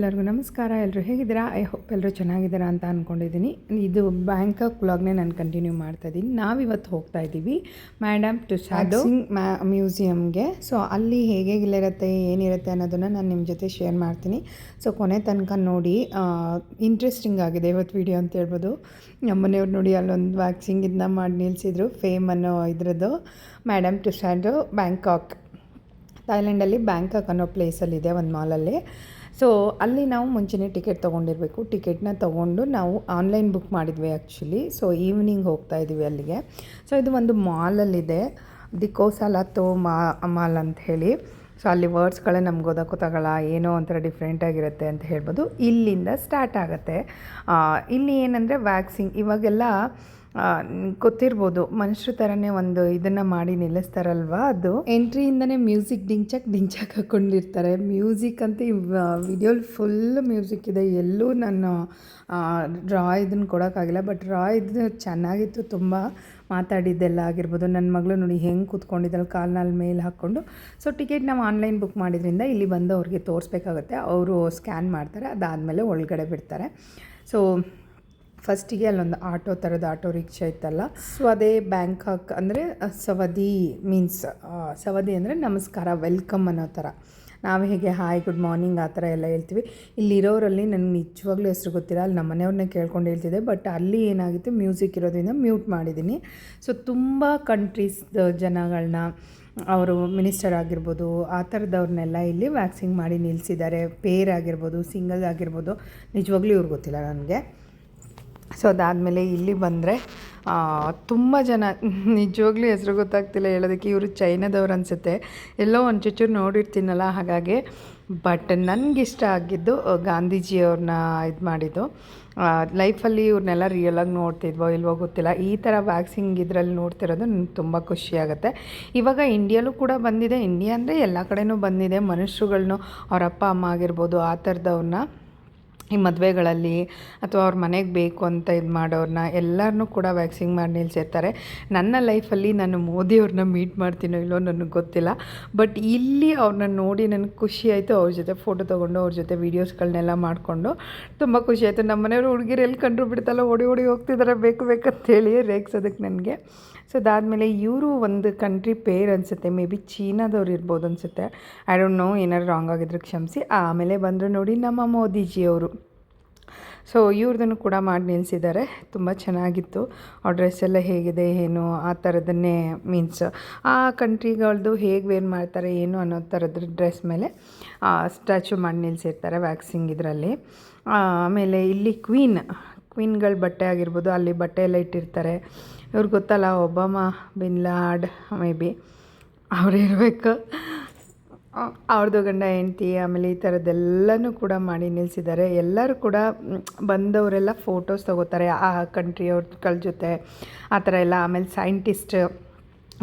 ಎಲ್ಲರಿಗೂ ನಮಸ್ಕಾರ. ಎಲ್ಲರೂ ಹೇಗಿದ್ದೀರಾ? ಐ ಹೋಪ್ ಎಲ್ಲರೂ ಚೆನ್ನಾಗಿದ್ದೀರಾ ಅಂತ ಅಂದ್ಕೊಂಡಿದ್ದೀನಿ ಇದು ಬ್ಯಾಂಕಾಕ್ ವ್ಲಾಗ್ನೇ ನಾನು ಕಂಟಿನ್ಯೂ ಮಾಡ್ತಾ ಇದ್ದೀನಿ. ನಾವಿವತ್ತು ಹೋಗ್ತಾ ಇದ್ದೀವಿ ಮ್ಯಾಡಮ್ ಟು ಶಾಡೋ ಮ್ಯಾ ಮ್ಯೂಸಿಯಮ್ಗೆ ಸೊ ಅಲ್ಲಿ ಹೇಗೆ ಇರುತ್ತೆ ಏನಿರುತ್ತೆ ಅನ್ನೋದನ್ನು ನಾನು ನಿಮ್ಮ ಜೊತೆ ಶೇರ್ ಮಾಡ್ತೀನಿ. ಸೊ ಕೊನೆ ತನಕ ನೋಡಿ ಇಂಟ್ರೆಸ್ಟಿಂಗ್ ಆಗಿದೆ ಇವತ್ತು ವಿಡಿಯೋ ಅಂತ ಹೇಳ್ಬೋದು. ನಮ್ಮನೆಯವ್ರು ನೋಡಿ ಅಲ್ಲೊಂದು ವ್ಯಾಕ್ಸಿಂಗ್ ಇದನ್ನ ಮಾಡಿ ನಿಲ್ಲಿಸಿದ್ರು ಫೇಮ್ ಅನ್ನೋ ಇದ್ರದ್ದು ಮ್ಯಾಡಮ್ ಟು ಶಾಡೋ ಬ್ಯಾಂಕಾಕ್ ಥೈಲ್ಯಾಂಡಲ್ಲಿ ಬ್ಯಾಂಕಾಕ್ ಅನ್ನೋ ಪ್ಲೇಸಲ್ಲಿದೆ ಒಂದು ಮಾಲಲ್ಲಿ ಸೊ ಅಲ್ಲಿ ನಾವು ಮುಂಚೆನೇ ಟಿಕೆಟ್ ತೊಗೊಂಡಿರಬೇಕು. ಟಿಕೆಟ್ನ ತೊಗೊಂಡು ನಾವು ಆನ್ಲೈನ್ ಬುಕ್ ಮಾಡಿದ್ವಿ ಆ್ಯಕ್ಚುಲಿ ಸೊ ಈವ್ನಿಂಗ್ ಹೋಗ್ತಾ ಇದ್ದೀವಿ ಅಲ್ಲಿಗೆ. ಸೊ ಇದು ಒಂದು ಮಾಲಲ್ಲಿದೆ ದಿಕೋಸಲಾತೋ ಮಾ ಮಾಲ್ ಅಂತ ಹೇಳಿ. ಸೊ ಅಲ್ಲಿ ವರ್ಡ್ಸ್ಗಳೇ ನಮ್ಗೆ ಓದೋಕ್ಕೋತಾಗಲ್ಲ ಏನೋ ಒಂಥರ ಡಿಫ್ರೆಂಟಾಗಿರುತ್ತೆ ಅಂತ ಹೇಳ್ಬೋದು. ಇಲ್ಲಿಂದ ಸ್ಟಾರ್ಟ್ ಆಗುತ್ತೆ. ಇಲ್ಲಿ ಏನಂದರೆ ವ್ಯಾಕ್ಸಿಂಗ್ ಇವಾಗೆಲ್ಲ ಗೊತ್ತಿರ್ಬೋದು. ಮನುಷ್ಯರ ಥರನೇ ಒಂದು ಇದನ್ನು ಮಾಡಿ ನಿಲ್ಲಿಸ್ತಾರಲ್ವ ಅದು? ಎಂಟ್ರಿಯಿಂದನೇ ಮ್ಯೂಸಿಕ್ ಡಿಂಚಕ್ ಡಿಂಚಾಕ್ ಹಾಕ್ಕೊಂಡಿರ್ತಾರೆ ಮ್ಯೂಸಿಕ್ ಅಂತ ಈ ವಿಡಿಯೋಲಿ ಫುಲ್ ಮ್ಯೂಸಿಕ್ ಇದೆ. ಎಲ್ಲೂ ನಾನು ಡ್ರಾ ಇದನ್ನು ಕೊಡೋಕ್ಕಾಗಿಲ್ಲ. ಬಟ್ ಡ್ರಾ ಇದು ಚೆನ್ನಾಗಿತ್ತು. ತುಂಬ ಮಾತಾಡಿದ್ದೆಲ್ಲ ಆಗಿರ್ಬೋದು. ನನ್ನ ಮಗಳು ನೋಡಿ ಹೆಂಗೆ ಕೂತ್ಕೊಂಡಿದ್ದಲ್ಲ ಕಾಲ್ನಲ್ಲಿ ಮೇಲೆ ಹಾಕ್ಕೊಂಡು. ಸೊ ಟಿಕೆಟ್ ನಾವು ಆನ್ಲೈನ್ ಬುಕ್ ಮಾಡಿದ್ರಿಂದ ಇಲ್ಲಿ ಬಂದು ಅವ್ರಿಗೆ ತೋರಿಸ್ಬೇಕಾಗುತ್ತೆ. ಅವರು ಸ್ಕ್ಯಾನ್ ಮಾಡ್ತಾರೆ. ಅದಾದಮೇಲೆ ಒಳಗಡೆ ಬಿಡ್ತಾರೆ. ಸೊ ಫಸ್ಟಿಗೆ ಅಲ್ಲೊಂದು ಆಟೋ ಥರದ ಆಟೋ ರಿಕ್ಷಾ ಇತ್ತಲ್ಲ ಸೊ ಅದೇ ಬ್ಯಾಂಕಾಕ್ ಅಂದರೆ ಸವದಿ ಮೀನ್ಸ್ ಸವದಿ ಅಂದರೆ ನಮಸ್ಕಾರ ವೆಲ್ಕಮ್ ಅನ್ನೋ ಥರ. ನಾವು ಹೇಗೆ ಹಾಯ್ ಗುಡ್ ಮಾರ್ನಿಂಗ್ ಆ ಥರ ಎಲ್ಲ ಹೇಳ್ತೀವಿ. ಇಲ್ಲಿರೋರಲ್ಲಿ ನನಗೆ ನಿಜವಾಗ್ಲೂ ಹೆಸರು ಗೊತ್ತಿಲ್ಲ, ಅಲ್ಲಿ ನಮ್ಮ ಮನೆಯವ್ರನ್ನೇ ಕೇಳ್ಕೊಂಡು ಹೇಳ್ತಿದ್ದೆ ಬಟ್ ಅಲ್ಲಿ ಏನಾಗಿತ್ತು ಮ್ಯೂಸಿಕ್ ಇರೋದ್ರಿಂದ ಮ್ಯೂಟ್ ಮಾಡಿದ್ದೀನಿ. ಸೊ ತುಂಬ ಕಂಟ್ರೀಸ್ ಜನಗಳನ್ನ ಅವರು ಮಿನಿಸ್ಟರ್ ಆಗಿರ್ಬೋದು, ಆ ಥರದವ್ರನ್ನೆಲ್ಲ ಇಲ್ಲಿ ವ್ಯಾಕ್ಸಿಂಗ್ ಮಾಡಿ ನಿಲ್ಲಿಸಿದ್ದಾರೆ ಪೇರ್ ಆಗಿರ್ಬೋದು ಸಿಂಗಲ್ ಆಗಿರ್ಬೋದು, ನಿಜವಾಗ್ಲೂ ಇವ್ರಿಗೆ ಗೊತ್ತಿಲ್ಲ ನನಗೆ. ಸೊ ಅದಾದಮೇಲೆ ಇಲ್ಲಿ ಬಂದರೆ ತುಂಬ ಜನ, ನಿಜವಾಗ್ಲೂ ಹೆಸರು ಗೊತ್ತಾಗ್ತಿಲ್ಲ ಹೇಳೋದಕ್ಕೆ, ಇವರು ಚೈನಾದವ್ರು ಅನಿಸುತ್ತೆ. ಎಲ್ಲೋ ಒಂದು ಚೂಚೂರು ನೋಡಿರ್ತೀನಲ್ಲ, ಹಾಗಾಗಿ. ಬಟ್ ನನಗಿಷ್ಟ ಆಗಿದ್ದು ಗಾಂಧೀಜಿಯವ್ರನ್ನ ಇದು ಮಾಡಿದ್ದು. ಲೈಫಲ್ಲಿ ಇವ್ರನ್ನೆಲ್ಲ ರಿಯಲಾಗಿ ನೋಡ್ತಿದ್ವೋ ಇಲ್ವೋ ಗೊತ್ತಿಲ್ಲ. ಈ ಥರ ವ್ಯಾಕ್ಸಿಂಗ್ ಇದರಲ್ಲಿ ನೋಡ್ತಿರೋದು ನನಗೆ ತುಂಬ ಖುಷಿಯಾಗುತ್ತೆ ಇವಾಗ ಇಂಡಿಯಲ್ಲೂ ಕೂಡ ಬಂದಿದೆ. ಇಂಡಿಯಾ ಅಂದರೆ ಎಲ್ಲ ಕಡೆಯೂ ಬಂದಿದೆ. ಮನುಷ್ಯರುಗಳ್ನು ಅವರ ಅಪ್ಪ, ಅಮ್ಮ ಆಗಿರ್ಬೋದು, ಆ ಥರದವ್ರನ್ನ ಈ ಮದುವೆಗಳಲ್ಲಿ ಅಥವಾ ಅವ್ರ ಮನೆಗೆ ಬೇಕು ಅಂತ ಇದು ಮಾಡೋರನ್ನ ಎಲ್ಲರನ್ನೂ ಕೂಡ ವ್ಯಾಕ್ಸಿಂಗ್ ಮಾಡಿ ನಿಲ್ಸಿರ್ತಾರೆ. ನನ್ನ ಲೈಫಲ್ಲಿ ನಾನು ಮೋದಿಯವ್ರನ್ನ ಮೀಟ್ ಮಾಡ್ತೀನೋ ಇಲ್ಲೋ ನನಗೆ ಗೊತ್ತಿಲ್ಲ. ಬಟ್ ಇಲ್ಲಿ ಅವ್ರನ್ನ ನೋಡಿ ನನಗೆ ಖುಷಿ ಆಯಿತು ಅವ್ರ ಜೊತೆ ಫೋಟೋ ತೊಗೊಂಡು, ಅವ್ರ ಜೊತೆ ವೀಡಿಯೋಸ್ಗಳನ್ನೆಲ್ಲ ಮಾಡಿಕೊಂಡು. ತುಂಬ ಖುಷಿ ಆಯಿತು. ನಮ್ಮ ಮನೆಯವರು ಹುಡುಗಿರು ಎಲ್ಲಿ ಕಂಡ್ರು ಬಿಡ್ತಲ್ಲ, ಓಡಿ ಓಡಿ ಹೋಗ್ತಿದ್ದಾರೆ ಬೇಕು ಬೇಕಂತೇಳಿ ರೇಗ್ಸೋದಕ್ಕೆ ನನಗೆ. ಸೊ ಅದಾದಮೇಲೆ ಇವರು ಒಂದು ಕಂಟ್ರಿ ಪೇರ್ ಅನಿಸುತ್ತೆ. ಮೇ ಬಿ ಚೀನಾದವ್ರು ಇರ್ಬೋದು ಅನಿಸುತ್ತೆ. ಐ ಡೋಂಟ್ ನೋ ಏನಾದ್ರು ರಾಂಗ್ ಆಗಿದ್ರೆ ಕ್ಷಮಿಸಿ. ಆಮೇಲೆ ಬಂದರು ನೋಡಿ ನಮ್ಮ ಮೋದಿಜಿಯವರು. ಸೊ ಇವ್ರದನ್ನು ಕೂಡ ಮಾಡಿ ನಿಲ್ಲಿಸಿದ್ದಾರೆ ತುಂಬ ಚೆನ್ನಾಗಿತ್ತು. ಆ ಡ್ರೆಸ್ ಎಲ್ಲ ಹೇಗಿದೆ, ಏನು, ಆ ಥರದನ್ನೇ ಮೀನ್ಸ್ ಆ ಕಂಟ್ರಿಗಳದ್ದು ಹೇಗೆ ವೇರ್ ಮಾಡ್ತಾರೆ, ಏನು ಅನ್ನೋ ಥರದ ಡ್ರೆಸ್ ಮೇಲೆ ಸ್ಟ್ಯಾಚು ಮಾಡಿ ನಿಲ್ಲಿಸಿರ್ತಾರೆ ವ್ಯಾಕ್ಸಿಂಗ್ ಇದರಲ್ಲಿ. ಆಮೇಲೆ ಇಲ್ಲಿ ಕ್ವೀನ್ ಕ್ವೀನ್ಗಳ ಬಟ್ಟೆ ಆಗಿರ್ಬೋದು, ಅಲ್ಲಿ ಬಟ್ಟೆ ಎಲ್ಲ ಇಟ್ಟಿರ್ತಾರೆ. ಇವ್ರಿಗೆ ಗೊತ್ತಲ್ಲ, Obama, bin Laden, maybe ಇರಬೇಕು. ಅವ್ರದ್ದು ಗಂಡ, ಹೆಂಡ್ತಿ, ಆಮೇಲೆ ಈ ಥರದ್ದೆಲ್ಲನೂ ಕೂಡ ಮಾಡಿ ನಿಲ್ಲಿಸಿದ್ದಾರೆ ಎಲ್ಲರೂ ಕೂಡ ಬಂದವರೆಲ್ಲ ಫೋಟೋಸ್ ತೊಗೋತಾರೆ. ಆ ಕಂಟ್ರಿಯವ್ರ ಜೊತೆ ಆ ಥರ ಎಲ್ಲ. ಆಮೇಲೆ ಸೈಂಟಿಸ್ಟ್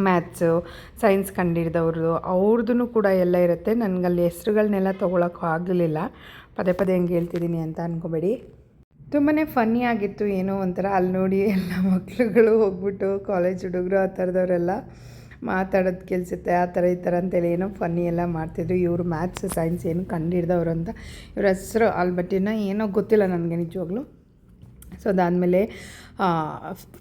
ಮ್ಯಾಥ್ಸು ಸೈನ್ಸ್ ಕಂಡಿಡ್ದವ್ರದ್ದು ಅವ್ರದ್ದು ಕೂಡ ಎಲ್ಲ ಇರುತ್ತೆ. ನನಗಲ್ಲಿ ಹೆಸ್ರುಗಳನ್ನೆಲ್ಲ ತೊಗೊಳಕ್ಕೂ ಆಗಲಿಲ್ಲ. ಪದೇ ಪದೇ ಹೆಂಗೆ ಹೇಳ್ತಿದ್ದೀನಿ ಅಂತ ಅಂದ್ಕೋಬೇಡಿ ತುಂಬಾ ಫನ್ನಿ ಆಗಿತ್ತು ಏನೋ ಒಂಥರ. ಅಲ್ಲಿ ನೋಡಿ ಎಲ್ಲ ಮಕ್ಳುಗಳು ಹೋಗ್ಬಿಟ್ಟು ಕಾಲೇಜ್ ಹುಡುಗರು ಆ ಥರದವರೆಲ್ಲ ಮಾತಾಡೋದು ಕೆಲ್ಸತ್ತೆ ಆ ಥರ ಈ ಥರ ಅಂತೇಳಿ ಏನೋ ಫನ್ನಿ ಎಲ್ಲ ಮಾಡ್ತಿದ್ರು. ಇವರು ಮ್ಯಾಥ್ಸ್ ಸೈನ್ಸ್ ಏನು ಕಂಡಿಡ್ದವ್ರು ಅಂತ. ಇವ್ರ ಹೆಸರು ಆಲ್ಬಟ್ಟಿನ ಏನೋ ಗೊತ್ತಿಲ್ಲ ನನಗೆ ನಿಜವಾಗ್ಲೂ. ಸೊ ಅದಾದಮೇಲೆ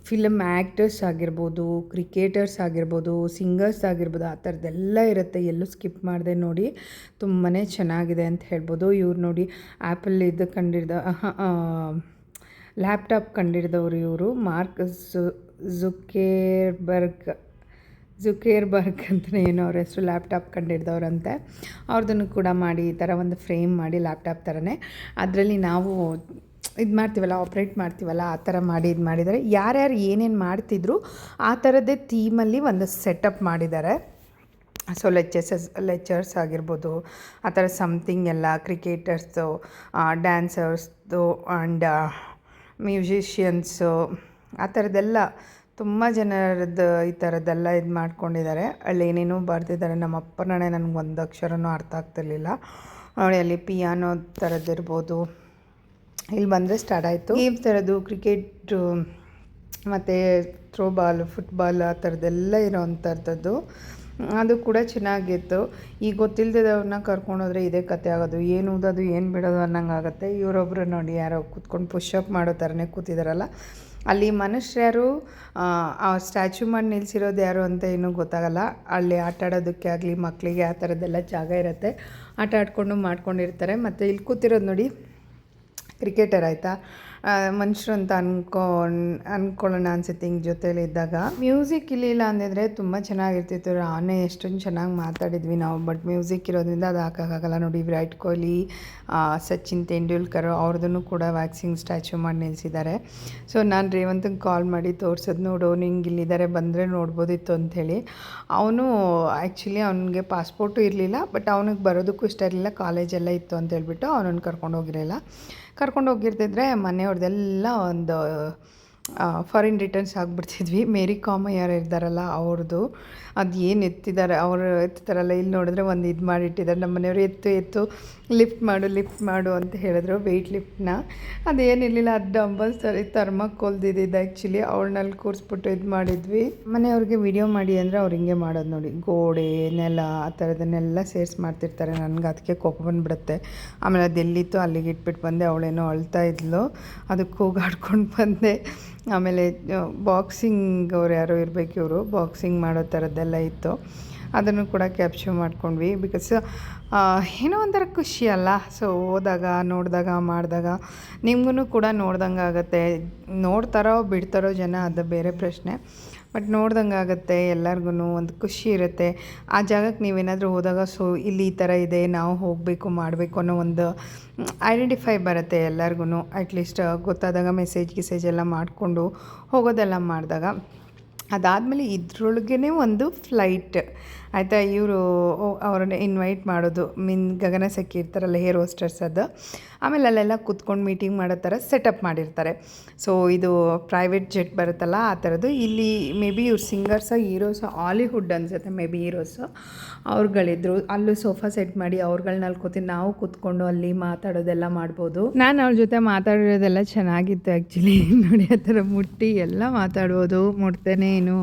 ಫಿಲಮ್ ಆ್ಯಕ್ಟರ್ಸ್ ಆಗಿರ್ಬೋದು ಕ್ರಿಕೆಟರ್ಸ್ ಆಗಿರ್ಬೋದು ಸಿಂಗರ್ಸ್ ಆಗಿರ್ಬೋದು, ಆ ಥರದ್ದೆಲ್ಲ ಇರುತ್ತೆ. ಎಲ್ಲೂ ಸ್ಕಿಪ್ ಮಾಡಿದೆ ನೋಡಿ ತುಂಬಾ ಚೆನ್ನಾಗಿದೆ ಅಂತ ಹೇಳ್ಬೋದು. ಇವ್ರು ನೋಡಿ ಆ್ಯಪಲ್ ಇದು ಕಂಡಿಡ್ದ ಲ್ಯಾಪ್ಟಾಪ್ ಕಂಡಿಡ್ದವ್ರು ಇವರು. ಮಾರ್ಕ್ ಜುಕೇರ್ಬರ್ಗ್ ಜುಕೇರ್ಬರ್ಗ್ ಅಂತಲೇ ಏನು ಅವ್ರ ಹೆಸರು ಲ್ಯಾಪ್ಟಾಪ್ ಕಂಡಿಡ್ದವ್ರಂತೆ ಅವ್ರದನ್ನು ಕೂಡ ಮಾಡಿ, ಈ ಥರ ಒಂದು ಫ್ರೇಮ್ ಮಾಡಿ ಲ್ಯಾಪ್ಟಾಪ್ ಥರನೇ ಅದರಲ್ಲಿ ನಾವು ಇದು ಮಾಡ್ತೀವಲ್ಲ ಆಪ್ರೇಟ್ ಮಾಡ್ತೀವಲ್ಲ, ಆ ಥರ ಮಾಡಿ, ಇದು ಮಾಡಿದ್ದಾರೆ ಯಾರ್ಯಾರು ಏನೇನು ಮಾಡ್ತಿದ್ರು, ಆ ಥರದ್ದೇ ಥೀಮಲ್ಲಿ ಒಂದು ಸೆಟಪ್ ಮಾಡಿದ್ದಾರೆ ಸೊ ಲೆಕ್ಚರ್ಸಸ್ ಲೆಕ್ಚರ್ಸ್ ಆಗಿರ್ಬೋದು, ಆ ಥರ ಸಮಥಿಂಗ್ ಎಲ್ಲ ಕ್ರಿಕೆಟರ್ಸು ಡ್ಯಾನ್ಸರ್ಸ್ದು ಆ್ಯಂಡ್ ಮ್ಯೂಸಿಷಿಯನ್ಸು ಆ ಥರದ್ದೆಲ್ಲ ತುಂಬ ಜನರದ್ದು ಈ ಥರದ್ದೆಲ್ಲ ಇದು ಮಾಡ್ಕೊಂಡಿದ್ದಾರೆ ಅಲ್ಲಿ ಏನೇನೋ ಬರೆದಿದ್ದಾರೆ ನಮ್ಮ ಅಪ್ಪನೇ ನನಗೆ ಒಂದು ಅಕ್ಷರನೂ ಅರ್ಥ ಆಗ್ತಿರ್ಲಿಲ್ಲ. ನೋಡಿ ಅಲ್ಲಿ ಪಿಯಾನೋ ಥರದ್ದಿರ್ಬೋದು ಇಲ್ಲಿ ಬಂದರೆ ಸ್ಟಾರ್ಟ್ ಆಯಿತು. ಈ ಥರದ್ದು ಕ್ರಿಕೆಟು ಮತ್ತು ಥ್ರೋಬಾಲ್ ಫುಟ್ಬಾಲ್ ಆ ಥರದ್ದೆಲ್ಲ ಇರೋವಂಥದ್ದು ಅದು ಕೂಡ ಚೆನ್ನಾಗಿತ್ತು. ಈಗ ಗೊತ್ತಿಲ್ಲದವ್ರನ್ನ ಕರ್ಕೊಂಡೋದ್ರೆ ಇದೇ ಕತೆ ಆಗೋದು. ಏನು ಓದೋದು ಏನು ಬಿಡೋದು ಅನ್ನಂಗೆ ಆಗುತ್ತೆ. ಇವರೊಬ್ಬರು ನೋಡಿ ಯಾರೋ ಕೂತ್ಕೊಂಡು ಪುಷಪ್ ಮಾಡೋ ಥರನೇ ಕೂತಿದಾರಲ್ಲ. ಅಲ್ಲಿ ಮನುಷ್ಯರು, ಆ ಸ್ಟ್ಯಾಚು ಮಾಡಿ ನಿಲ್ಲಿಸಿರೋದು ಯಾರು ಅಂತ ಏನೂ ಗೊತ್ತಾಗಲ್ಲ. ಅಲ್ಲಿ ಆಟ ಆಡೋದಕ್ಕೆ ಆಗಲಿ ಮಕ್ಕಳಿಗೆ ಆ ಥರದ್ದೆಲ್ಲ ಜಾಗ ಇರುತ್ತೆ. ಆಟ ಆಡಿಕೊಂಡು ಮಾಡ್ಕೊಂಡಿರ್ತಾರೆ. ಮತ್ತು ಇಲ್ಲಿ ಕೂತಿರೋದು ನೋಡಿ ಕ್ರಿಕೆಟರ್ ಆಯಿತಾ? ಮನುಷ್ಯರು ಅಂತ ಅನ್ಕೊಂಡ್ ಅನ್ಕೊಳ್ಳೋಣ ಅನ್ಸುತ್ತೆ ಹಿಂಗೆ ಜೊತೇಲಿ ಇದ್ದಾಗ. ಮ್ಯೂಸಿಕ್ ಇಲ್ಲಿಲ್ಲ ಅಂದಿದ್ರೆ ತುಂಬ ಚೆನ್ನಾಗಿರ್ತಿತ್ತು. ಆನೆ ಎಷ್ಟೊಂದು ಚೆನ್ನಾಗಿ ಮಾತಾಡಿದ್ವಿ ನಾವು. ಬಟ್ ಮ್ಯೂಸಿಕ್ ಇರೋದ್ರಿಂದ ಅದು ಹಾಕೋಕ್ಕಾಗಲ್ಲ. ನೋಡಿ, ವಿರಾಟ್ ಕೊಹ್ಲಿ ಸಚಿನ್ ತೆಂಡೂಲ್ಕರ್ ಅವ್ರದ್ದು ಕೂಡ ವ್ಯಾಕ್ಸಿಂಗ್ ಸ್ಟ್ಯಾಚು ಮಾಡಿ ನಿಲ್ಲಿಸಿದ್ದಾರೆ ಸೊ ನಾನು ರೇವಂತಂಗೆ ಕಾಲ್ ಮಾಡಿ ತೋರ್ಸೋದು ನೋಡು. ನಿಂಗೆ ಇಲ್ಲಿದ್ದಾರೆ ಬಂದರೆ ನೋಡ್ಬೋದಿತ್ತು ಅಂಥೇಳಿ ಅವನು ಆ್ಯಕ್ಚುಲಿ ಅವನಿಗೆ ಪಾಸ್ಪೋರ್ಟು ಇರಲಿಲ್ಲ. ಬಟ್ ಅವನಿಗೆ ಬರೋದಕ್ಕೂ ಇಷ್ಟ ಇರಲಿಲ್ಲ. ಕಾಲೇಜೆಲ್ಲ ಇತ್ತು ಅಂತ ಹೇಳ್ಬಿಟ್ಟು ಅವನನ್ನು ಕರ್ಕೊಂಡು ಹೋಗಿರಲಿಲ್ಲ ಕರ್ಕೊಂಡು ಹೋಗಿರ್ತಿದ್ರೆ ಮನೆಯವ್ರದ್ದೆಲ್ಲ ಒಂದು ಫಾರಿನ್ ರಿಟರ್ನ್ಸ್ ಆಗಿಬಿಡ್ತಿದ್ವಿ. ಮೇರಿ ಕಾಮ ಯಾರು ಇದ್ದಾರಲ್ಲ ಅವ್ರದ್ದು ಅದು ಏನು ಎತ್ತಿದ್ದಾರೆ ಅವರು ಎತ್ತಾರಲ್ಲ ಇಲ್ಲಿ ನೋಡಿದ್ರೆ ಒಂದು ಇದು ಮಾಡಿಟ್ಟಿದ್ದಾರೆ ನಮ್ಮ ಮನೆಯವರು ಎತ್ತು ಎತ್ತು ಲಿಫ್ಟ್ ಮಾಡು ಲಿಫ್ಟ್ ಮಾಡು ಅಂತ ಹೇಳಿದ್ರು ವೆಯ್ಟ್ ಲಿಫ್ಟ್ನ ಅದೇನಿರಲಿಲ್ಲ ಅದು ಡಂಬಲ್ ಸರಿ ಥರ್ಮಕೋಲ್ದಿದ್ದು ಆ್ಯಕ್ಚುಲಿ ಅವಳನ್ನಲ್ಲಿ ಕೂರಿಸ್ಬಿಟ್ಟು ಇದು ಮಾಡಿದ್ವಿ. ಮನೆಯವ್ರಿಗೆ ವಿಡಿಯೋ ಮಾಡಿ ಅಂದರೆ ಅವ್ರು ಹಿಂಗೆ ಮಾಡೋದು ನೋಡಿ. ಗೋಡೆ, ನೆಲ, ಆ ಥರದನ್ನೆಲ್ಲ ಸೇರಿಸಿ ಮಾಡ್ತಿರ್ತಾರೆ. ನನಗೆ ಅದಕ್ಕೆ ಕೋಪ ಬಂದುಬಿಡುತ್ತೆ. ಆಮೇಲೆ ಅದು ಎಲ್ಲಿತ್ತು ಅಲ್ಲಿಗೆ ಇಟ್ಬಿಟ್ಟು ಬಂದೆ. ಅವಳೇನೋ ಅಳ್ತಾ ಇದ್ಲು. ಅದಕ್ಕೆ ಕೂಗಾಡ್ಕೊಂಡು ಬಂದೆ. ಆಮೇಲೆ ಬಾಕ್ಸಿಂಗ್ ಅವ್ರು ಯಾರೋ ಇರಬೇಕು ಇವರು ಬಾಕ್ಸಿಂಗ್ ಮಾಡೋ ಥರದ್ದೆಲ್ಲ ಇತ್ತು. ಅದನ್ನು ಕೂಡ ಕ್ಯಾಪ್ಚರ್ ಮಾಡ್ಕೊಂಡ್ವಿ ಬಿಕಾಸ್ ಏನೋ ಒಂಥರ ಖುಷಿ ಅಲ್ಲ. ಸೊ ಹೋದಾಗ, ನೋಡಿದಾಗ, ಮಾಡಿದಾಗ ನಿಮಗೂ ಕೂಡ ನೋಡ್ದಂಗೆ ಆಗುತ್ತೆ ನೋಡ್ತಾರೋ, ಬಿಡ್ತಾರೋ ಜನ, ಅದು ಬೇರೆ ಪ್ರಶ್ನೆ. ಬಟ್ ನೋಡ್ದಂಗೆ ಆಗುತ್ತೆ ಎಲ್ಲರಿಗೂ ಒಂದು ಖುಷಿ ಇರುತ್ತೆ. ಆ ಜಾಗಕ್ಕೆ ನೀವೇನಾದರೂ ಹೋದಾಗ, ಸೊ, ಇಲ್ಲಿ ಈ ಥರ ಇದೆ, ನಾವು ಹೋಗಬೇಕು, ಮಾಡಬೇಕು ಅನ್ನೋ ಒಂದು ಐಡೆಂಟಿಫೈ ಬರುತ್ತೆ ಎಲ್ಲರಿಗೂ ಅಟ್ಲೀಸ್ಟ್ ಗೊತ್ತಾದಾಗ ಮೆಸೇಜ್ ಗಿಸೇಜ್ ಎಲ್ಲ ಮಾಡಿಕೊಂಡು ಹೋಗೋದೆಲ್ಲ ಮಾಡಿದಾಗ. ಅದಾದಮೇಲೆ ಇದ್ರೊಳಗೇ ಒಂದು ಫ್ಲೈಟ್ ಆಯಿತಾ, ಇವರು ಅವ್ರನ್ನ ಇನ್ವೈಟ್ ಮಾಡೋದು. ಮೀನ್ ಗಗನ ಸಖಿ ಇರ್ತಾರಲ್ಲ ಹೇರ್ ಹೋಸ್ಟರ್ಸ್ ಅದು. ಆಮೇಲೆ ಅಲ್ಲೆಲ್ಲ ಕೂತ್ಕೊಂಡು ಮೀಟಿಂಗ್ ಮಾಡೋ ಥರ ಸೆಟಪ್ ಮಾಡಿರ್ತಾರೆ. ಸೊ ಇದು ಪ್ರೈವೇಟ್ ಜೆಟ್ ಬರುತ್ತಲ್ಲ, ಆ ಥರದ್ದು. ಇಲ್ಲಿ ಮೇ ಬಿ ಇವ್ರು ಸಿಂಗರ್ಸ ಹೀರೋಸ್ ಹಾಲಿವುಡ್ ಅನ್ಸುತ್ತೆ ಮೇ ಬಿ ಹೀರೋಸು ಅವ್ರುಗಳಿದ್ರು, ಅಲ್ಲೂ ಸೋಫಾ ಸೆಟ್ ಮಾಡಿ ಅವ್ರುಗಳ್ನಲ್ಲಿ ಕೂತಿ ನಾವು ಕೂತ್ಕೊಂಡು ಅಲ್ಲಿ ಮಾತಾಡೋದೆಲ್ಲ ಮಾಡ್ಬೋದು. ನಾನು ಅವ್ರ ಜೊತೆ ಮಾತಾಡಿರೋದೆಲ್ಲ ಚೆನ್ನಾಗಿತ್ತು ಆ್ಯಕ್ಚುಲಿ ನೋಡಿ, ಆ ಥರ ಮುಟ್ಟಿ ಎಲ್ಲ ಮಾತಾಡ್ಬೋದು, ಮುಟ್ತೇನೆ ಏನು.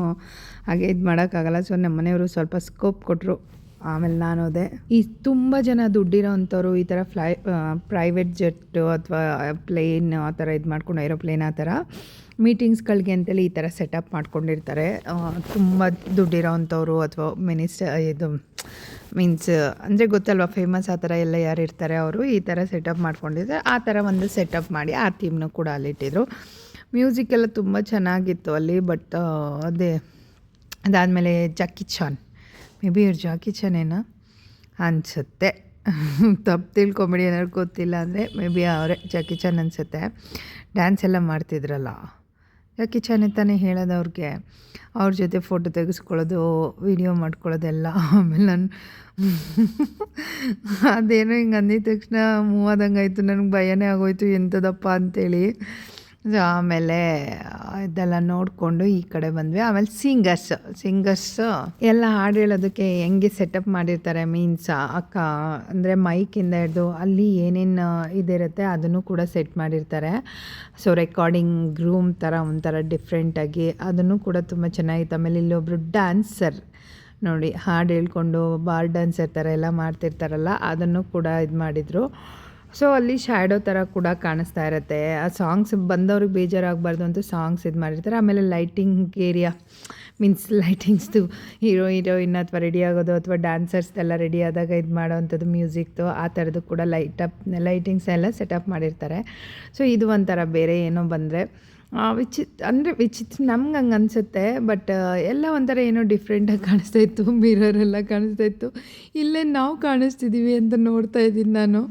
ಹಾಗೆ ಇದು ಮಾಡೋಕ್ಕಾಗಲ್ಲ. ಸೊ ನಮ್ಮ ಮನೆಯವರು ಸ್ವಲ್ಪ ಸ್ಕೋಪ್ ಕೊಟ್ಟರು ಆಮೇಲೆ ನಾನು ಹೋದೆ ಈ ತುಂಬ ಜನ ದುಡ್ಡಿರೋ ಅಂಥವ್ರು ಈ ಥರ ಫ್ಲೈ ಪ್ರೈವೇಟ್ ಜೆಟ್ಟು ಅಥವಾ ಪ್ಲೇನ್ ಆ ಥರ ಇದು ಮಾಡ್ಕೊಂಡು ಏರೋಪ್ಲೇನ್ ಆ ಥರ ಮೀಟಿಂಗ್ಸ್ಗಳಿಗೆ ಅಂತೇಳಿ ಈ ಥರ ಸೆಟಪ್ ಮಾಡ್ಕೊಂಡಿರ್ತಾರೆ. ತುಂಬ ದುಡ್ಡಿರೋ ಅಂಥವ್ರು ಅಥವಾ ಮಿನಿಸ್ಟರ್ ಇದು ಮೀನ್ಸ್ ಅಂದರೆ ಗೊತ್ತಲ್ವ ಫೇಮಸ್ ಆ ಥರ ಎಲ್ಲ ಯಾರು ಇರ್ತಾರೆ ಅವರು ಈ ಥರ ಸೆಟಪ್ ಮಾಡ್ಕೊಂಡಿದ್ದಾರೆ ಆ ಥರ ಒಂದು ಸೆಟಪ್ ಮಾಡಿ ಆ ಥೀಮ್ನು ಕೂಡ ಅಲ್ಲಿಟ್ಟಿದ್ರು. ಮ್ಯೂಸಿಕ್ ಎಲ್ಲ ತುಂಬ ಚೆನ್ನಾಗಿತ್ತು ಅಲ್ಲಿ ಬಟ್ ಅದೇ ಅದಾದಮೇಲೆ ಜಾಕಿ ಚಾನ್ ಮೇ ಬಿ ಇವ್ರು ಜಾಕಿ ಚಾನ್ ಏನೋ ಅನಿಸುತ್ತೆ. ತಪ್ಪು ತಿಳ್ಕೊಂಬಿಡಿ, ಏನಾದ್ರು ಗೊತ್ತಿಲ್ಲ ಅಂದರೆ ಮೇ ಬಿ ಅವರೇ ಜಾಕಿ ಚಾನ್ ಅನಿಸುತ್ತೆ. ಡ್ಯಾನ್ಸ್ ಎಲ್ಲ ಮಾಡ್ತಿದ್ರಲ್ಲ. ಜಾಕಿ ಚಾನ್ ತಾನೇ ಹೇಳೋದು ಅವ್ರಿಗೆ. ಅವ್ರ ಜೊತೆ ಫೋಟೋ ತೆಗೆಸ್ಕೊಳ್ಳೋದು ವಿಡಿಯೋ ಮಾಡ್ಕೊಳ್ಳೋದೆಲ್ಲ ಆಮೇಲೆ ನಾನು ಅದೇನೋ ಹಿಂಗೆ ಅಂದಿದ ತಕ್ಷಣ ಮೂವಾದಂಗೆ ಆಯಿತು ನನಗೆ ಭಯನೇ ಆಗೋಯ್ತು. ಎಂಥದಪ್ಪ ಅಂತೇಳಿ. ಆಮೇಲೆ ಇದೆಲ್ಲ ನೋಡಿಕೊಂಡು ಈ ಕಡೆ ಬಂದ್ವಿ. ಆಮೇಲೆ ಸಿಂಗರ್ಸ್ ಸಿಂಗರ್ಸ್ ಎಲ್ಲ ಹಾಡು ಹೇಳೋದಕ್ಕೆ ಹೆಂಗೆ ಸೆಟಪ್ ಮಾಡಿರ್ತಾರೆ ಮೀನ್ಸ್ ಅಕ್ಕ, ಅಂದರೆ ಮೈಕಿಂದ ಹಿಡ್ದು ಅಲ್ಲಿ ಏನೇನು ಇದಿರುತ್ತೆ ಅದನ್ನು ಕೂಡ ಸೆಟ್ ಮಾಡಿರ್ತಾರೆ. ಸೊ ರೆಕಾರ್ಡಿಂಗ್ ರೂಮ್ ಥರ ಒಂಥರ ಡಿಫ್ರೆಂಟಾಗಿ ಅದನ್ನು ಕೂಡ ತುಂಬ ಚೆನ್ನಾಗಿತ್ತು. ಆಮೇಲೆ ಇಲ್ಲೊಬ್ರು ಡ್ಯಾನ್ಸರ್ ನೋಡಿ ಹಾಡು ಹೇಳ್ಕೊಂಡು ಬಾರ್ ಡ್ಯಾನ್ಸರ್ ಥರ ಎಲ್ಲ ಮಾಡ್ತಿರ್ತಾರಲ್ಲ, ಅದನ್ನು ಕೂಡ ಇದು ಮಾಡಿದರು. ಸೊ ಅಲ್ಲಿ ಶ್ಯಾಡೋ ಥರ ಕೂಡ ಕಾಣಿಸ್ತಾ ಇರುತ್ತೆ. ಆ ಸಾಂಗ್ಸ್ ಬಂದವ್ರಿಗೆ ಬೇಜಾರಾಗಬಾರ್ದು ಅಂತ ಸಾಂಗ್ಸ್ ಇದು ಮಾಡಿರ್ತಾರೆ. ಆಮೇಲೆ ಲೈಟಿಂಗ್ ಏರಿಯಾ ಮೀನ್ಸ್ ಲೈಟಿಂಗ್ಸ್ದು ಹೀರೋ ಹೀರೋಯಿನ್ ಅಥವಾ ರೆಡಿ ಆಗೋದು ಅಥವಾ ಡ್ಯಾನ್ಸರ್ಸ್ದೆಲ್ಲ ರೆಡಿ ಆದಾಗ ಇದು ಮಾಡೋವಂಥದ್ದು ಮ್ಯೂಸಿಕ್ದು ಆ ಥರದ್ದು ಕೂಡ ಲೈಟಪ್ ಲೈಟಿಂಗ್ಸ್ ಎಲ್ಲ ಸೆಟಪ್ ಮಾಡಿರ್ತಾರೆ. ಸೊ ಇದು ಒಂಥರ ಬೇರೆ ಏನೋ ಬಂದರೆ. ವಿಚಿತ್, ಅಂದರೆ ವಿಚಿತ್ರ, ನಮ್ಗೆ ಹಂಗೆ ಅನಿಸುತ್ತೆ ಬಟ್ ಎಲ್ಲ ಒಂಥರ ಏನೋ ಡಿಫ್ರೆಂಟಾಗಿ ಕಾಣಿಸ್ತಾ ಇತ್ತು ಮಿರರೆಲ್ಲ ಕಾಣಿಸ್ತಾ ಇತ್ತು. ಇಲ್ಲೇ ನಾವು ಕಾಣಿಸ್ತಿದ್ದೀವಿ ಅಂತ ನೋಡ್ತಾ ಇದ್ದೀನಿ ನಾನು.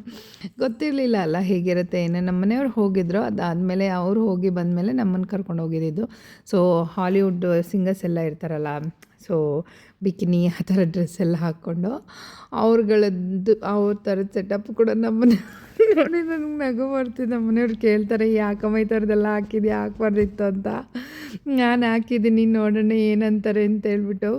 ಗೊತ್ತಿರಲಿಲ್ಲ ಅಲ್ಲ ಹೇಗಿರುತ್ತೆ, ಏನು ನಮ್ಮ ಮನೆಯವ್ರು ಹೋಗಿದ್ರು, ಅದಾದಮೇಲೆ ಅವರು ಹೋಗಿ ಬಂದಮೇಲೆ ನಮ್ಮನ್ನು ಕರ್ಕೊಂಡು ಹೋಗಿದ್ದು ಸೊ ಹಾಲಿವುಡ್ ಸಿಂಗರ್ಸ್ ಎಲ್ಲ ಇರ್ತಾರಲ್ಲ ಸೊ ಬಿಕಿನಿ ಆ ಥರ ಡ್ರೆಸ್ ಎಲ್ಲ ಹಾಕ್ಕೊಂಡು ಅವ್ರುಗಳದ್ದು, ಅವ್ರ ಥರದ ಸೆಟಪ್ ಕೂಡ ನಮ್ಮನೆ ನೋಡಿ ನನಗೆ ನಗು ಬರ್ತಿದೆ. ನಮ್ಮ ಮನೆಯವ್ರು ಕೇಳ್ತಾರೆ ಯಾಕಮ್ಮ ಈ ಥರದ್ದೆಲ್ಲ ಹಾಕ್ಬಾರ್ದಿತ್ತು ಅಂತ. ನಾನು ಹಾಕಿದ್ದೀನಿ, ನೋಡೋಣ ಏನಂತಾರೆ ಅಂತ ಹೇಳ್ಬಿಟ್ಟು.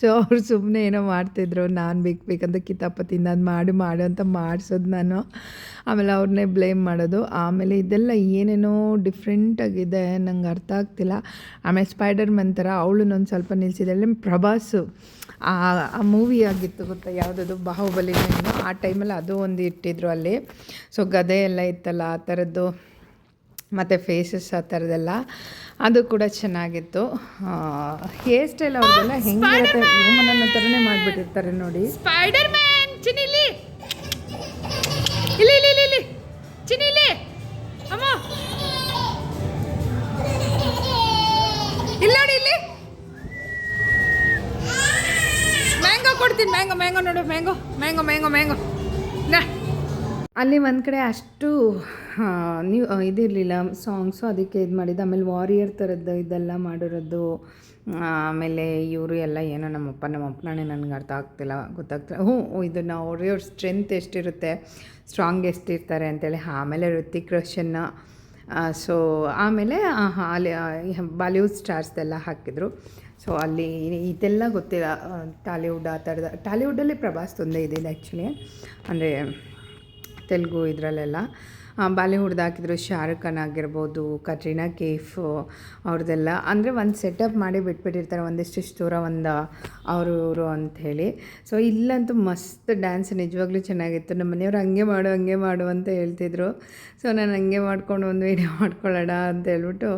ಸೊ ಅವ್ರು ಸುಮ್ಮನೆ ಏನೋ ಮಾಡ್ತಿದ್ರು. ನಾನು ಬೇಕು, ಬೇಕಂತ ಕಿತಾಪತಿಯಿಂದ ಅದು ಮಾಡು ಮಾಡು ಅಂತ ಮಾಡಿಸೋದು ನಾನು. ಆಮೇಲೆ ಅವ್ರನ್ನೇ ಬ್ಲೇಮ್ ಮಾಡೋದು. ಆಮೇಲೆ ಇದೆಲ್ಲ ಏನೇನೋ ಡಿಫ್ರೆಂಟಾಗಿದೆ ನಂಗೆ ಅರ್ಥ ಆಗ್ತಿಲ್ಲ. ಆಮೇಲೆ ಸ್ಪೈಡರ್ ಮನ್ ಥರ ನಾನು ಸ್ವಲ್ಪ ನಿಲ್ಲಿಸಿದ್ದಾಳೆ ಪ್ರಭಾಸು. ಆ ಆ ಮೂವಿ ಆಗಿತ್ತು ಗೊತ್ತಾ? ಯಾವುದದು? ಬಾಹುಬಲಿ ಆ ಟೈಮಲ್ಲಿ ಅದು ಒಂದು ಇಟ್ಟಿದ್ರು ಅಲ್ಲಿ. ಸೊ ಗದೆ ಎಲ್ಲ ಇತ್ತಲ್ಲ ಆ ಥರದ್ದು ಮತ್ತು ಫೇಸಸ್ ಆ ಥರದ್ದೆಲ್ಲ ಅದು ಕೂಡ ಚೆನ್ನಾಗಿತ್ತು. ಹೇರ್ ಸ್ಟೈಲ್ ಅವ್ರದ್ದೆಲ್ಲ ಹೆಂಗಿರುತ್ತೆ ಹ್ಯೂಮನ್ ಥರನೇ ಮಾಡಿಬಿಟ್ಟಿರ್ತಾರೆ ನೋಡಿ. ಸ್ಪೈಡರ್ ಮ್ಯಾನ್ ಇಲ್ಲಿ ಮ್ಯಾಂಗೋ ಮ್ಯಾಂಗೋ ನೋಡು, ಮ್ಯಾಂಗೋ ಮ್ಯಾಂಗೋ ಮ್ಯಾಂಗೋ ಮ್ಯಾಂಗೋ. ನಾ. ಅಲ್ಲಿ ಒಂದು ಕಡೆ ಅಷ್ಟು ನೀವು ಇದಿರಲಿಲ್ಲ ಸಾಂಗ್ಸು ಅದಕ್ಕೆ ಇದು ಮಾಡಿದ್ದು, ಆಮೇಲೆ ವಾರಿಯರ್ ಥರದ್ದು ಇದೆಲ್ಲ ಮಾಡಿರೋದು, ಆಮೇಲೆ ಇವರು ಎಲ್ಲ ಏನೋ ನಮ್ಮಪ್ಪ ನಮ್ಮಪ್ಪನೇ ನನಗೆ ಅರ್ಥ ಆಗ್ತಿಲ್ಲ, ಗೊತ್ತಾಗ್ತಿಲ್ಲ. ಹ್ಞೂ, ಇದನ್ನು ಅವ್ರ ಸ್ಟ್ರೆಂತ್ ಎಷ್ಟಿರುತ್ತೆ ಸ್ಟ್ರಾಂಗ್ ಎಷ್ಟಿರ್ತಾರೆ ಅಂತೇಳಿ, ಆಮೇಲೆ ಋತಿಕ್ ರೋಷನ್ನ ಸೊ ಆಮೇಲೆ ಅಲ್ಲಿ ಬಾಲಿವುಡ್ ಸ್ಟಾರ್ಸ್ದೆಲ್ಲ ಹಾಕಿದರು. ಸೊ ಅಲ್ಲಿ ಇದೆಲ್ಲ ಗೊತ್ತಿಲ್ಲ. ಟಾಲಿವುಡ್ ಆ ಥರದ ಟಾಲಿವುಡಲ್ಲಿ ಪ್ರಭಾಸ್ ತೊಂದರೆ ಇದೆ ಆ್ಯಕ್ಚುಲಿ ಅಂದರೆ, ತೆಲುಗು ಇದರಲ್ಲೆಲ್ಲ. ಬಾಲಿವುಡ್ದು ಹಾಕಿದ್ರು ಶಾರುಖ್ ಖಾನ್ ಆಗಿರ್ಬೋದು, ಕಟ್ರೀನಾ ಕೇಫ್ ಅವ್ರದ್ದೆಲ್ಲ ಅಂದರೆ ಒಂದು ಸೆಟಪ್ ಮಾಡಿ ಬಿಟ್ಬಿಟ್ಟಿರ್ತಾರೆ ಒಂದಿಷ್ಟಿಷ್ಟು ದೂರ ಒಂದು ಅವರು ಇವರು ಅಂಥೇಳಿ ಸೊ ಇಲ್ಲಂತೂ ಮಸ್ತ್ ಡ್ಯಾನ್ಸ್ ನಿಜವಾಗ್ಲೂ ಚೆನ್ನಾಗಿತ್ತು. ನಮ್ಮ ಮನೆಯವ್ರು ಹಂಗೆ ಮಾಡು ಹಂಗೆ ಮಾಡು ಅಂತ ಹೇಳ್ತಿದ್ರು. ಸೊ ನಾನು ಹಂಗೆ ಮಾಡ್ಕೊಂಡು ಒಂದು ವೀಡಿಯೋ ಮಾಡ್ಕೊಳ್ಳೋಣ ಅಂತ ಹೇಳ್ಬಿಟ್ಟು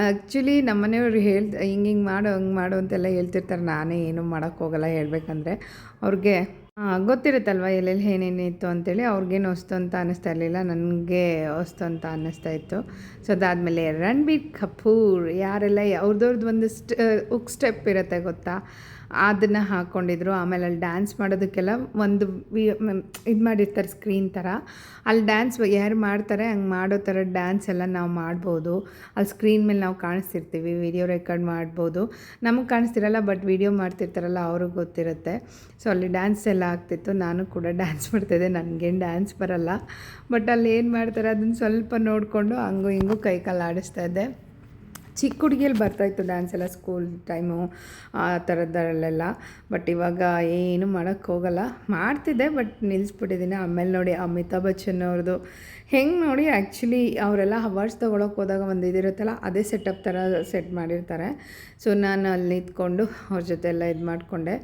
ಆ್ಯಕ್ಚುಲಿ ನಮ್ಮ ಮನೆಯವ್ರು ಹೇಳ್ ಹಿಂಗೆ ಹಿಂಗೆ ಮಾಡು, ಹಂಗೆ ಮಾಡು ಅಂತೆಲ್ಲ ಹೇಳ್ತಿರ್ತಾರೆ. ನಾನೇ ಏನೂ ಮಾಡೋಕ್ಕೋಗಲ್ಲ ಹೇಳಬೇಕಂದ್ರೆ, ಅವ್ರಿಗೆ ಗೊತ್ತಿರುತ್ತಲ್ವ ಎಲ್ಲೆಲ್ಲಿ ಏನೇನಿತ್ತು ಅಂತೇಳಿ? ಅವ್ರಿಗೇನು ಹೊಸ್ತು ಅಂತ ಅನ್ನಿಸ್ತಾ ಇರಲಿಲ್ಲ. ನನಗೆ ಹೊಸ್ತು ಅಂತ ಅನ್ನಿಸ್ತಾ ಇತ್ತು. ಸೊ ಅದಾದಮೇಲೆ ರಣಬೀರ್ ಕಪೂರ್, ಯಾರೆಲ್ಲ ಅವ್ರದ್ದವ್ರದ್ದು ಒಂದು ಸ್ಟ್ ಉಕ್ ಸ್ಟೆಪ್ ಇರುತ್ತೆ ಗೊತ್ತಾ? ಅದನ್ನು ಹಾಕ್ಕೊಂಡಿದ್ರು ಆಮೇಲೆ ಅಲ್ಲಿ ಡ್ಯಾನ್ಸ್ ಮಾಡೋದಕ್ಕೆಲ್ಲ ಒಂದು ವಿ ಇದು ಮಾಡಿರ್ತಾರೆ ಸ್ಕ್ರೀನ್ ಥರ ಅಲ್ಲಿ ಡ್ಯಾನ್ಸ್ ಯಾರು ಮಾಡ್ತಾರೆ, ಹಂಗೆ ಮಾಡೋ ಥರ ಡ್ಯಾನ್ಸ್ ಎಲ್ಲ ನಾವು ಮಾಡ್ಬೋದು. ಅಲ್ಲಿ ಸ್ಕ್ರೀನ್ ಮೇಲೆ ನಾವು ಕಾಣಿಸ್ತಿರ್ತೀವಿ ವಿಡಿಯೋ ರೆಕಾರ್ಡ್ ಮಾಡ್ಬೋದು. ನಮಗೆ ಕಾಣಿಸ್ತಿರಲ್ಲ ಬಟ್ ವಿಡಿಯೋ ಮಾಡ್ತಿರ್ತಾರಲ್ಲ, ಅವ್ರಿಗೆ ಗೊತ್ತಿರುತ್ತೆ. ಸೊ ಅಲ್ಲಿ ಡ್ಯಾನ್ಸ್ ಎಲ್ಲ ಆಗ್ತಿತ್ತು. ನಾನು ಕೂಡ ಡ್ಯಾನ್ಸ್ ಮಾಡ್ತಾಯಿದ್ದೆ ನನಗೇನು ಡ್ಯಾನ್ಸ್ ಬರಲ್ಲ. ಬಟ್ ಅಲ್ಲಿ ಏನು ಮಾಡ್ತಾರೆ ಅದನ್ನು ಸ್ವಲ್ಪ ನೋಡಿಕೊಂಡು ಹಂಗೂ ಹಿಂಗೂ ಕೈ ಕಾಲು ಆಡಿಸ್ತಾ ಇದ್ದೆ. ಚಿಕ್ಕ ಹುಡುಗಿಯಲ್ಲಿ ಬರ್ತಾಯಿತ್ತು ಡ್ಯಾನ್ಸ್ ಎಲ್ಲ ಸ್ಕೂಲ್ ಟೈಮು ಆ ಥರದ್ದರಲ್ಲೆಲ್ಲ ಬಟ್ ಇವಾಗ ಏನು ಮಾಡೋಕ್ಕೆ ಹೋಗಲ್ಲ. ಮಾಡ್ತಿದ್ದೆ ಬಟ್ ನಿಲ್ಲಿಸ್ಬಿಟ್ಟಿದ್ದೀನಿ ಆಮೇಲೆ ನೋಡಿ ಅಮಿತಾಬ್ ಬಚ್ಚನ್ ಅವ್ರದ್ದು ಹೆಂಗೆ ನೋಡಿ ಆ್ಯಕ್ಚುಲಿ ಅವರೆಲ್ಲ ಅವಾರ್ಡ್ಸ್ ತೊಗೊಳಕ್ಕೆ ಹೋದಾಗ ಒಂದು ಇದಿರುತ್ತಲ್ಲ ಅದೇ ಸೆಟಪ್ ಥರ ಸೆಟ್ ಮಾಡಿರ್ತಾರೆ. ಸೊ ನಾನು ಅಲ್ಲಿ ನಿಂತ್ಕೊಂಡು ಅವ್ರ ಜೊತೆ ಎಲ್ಲ ಇದು ಮಾಡಿಕೊಂಡೆ.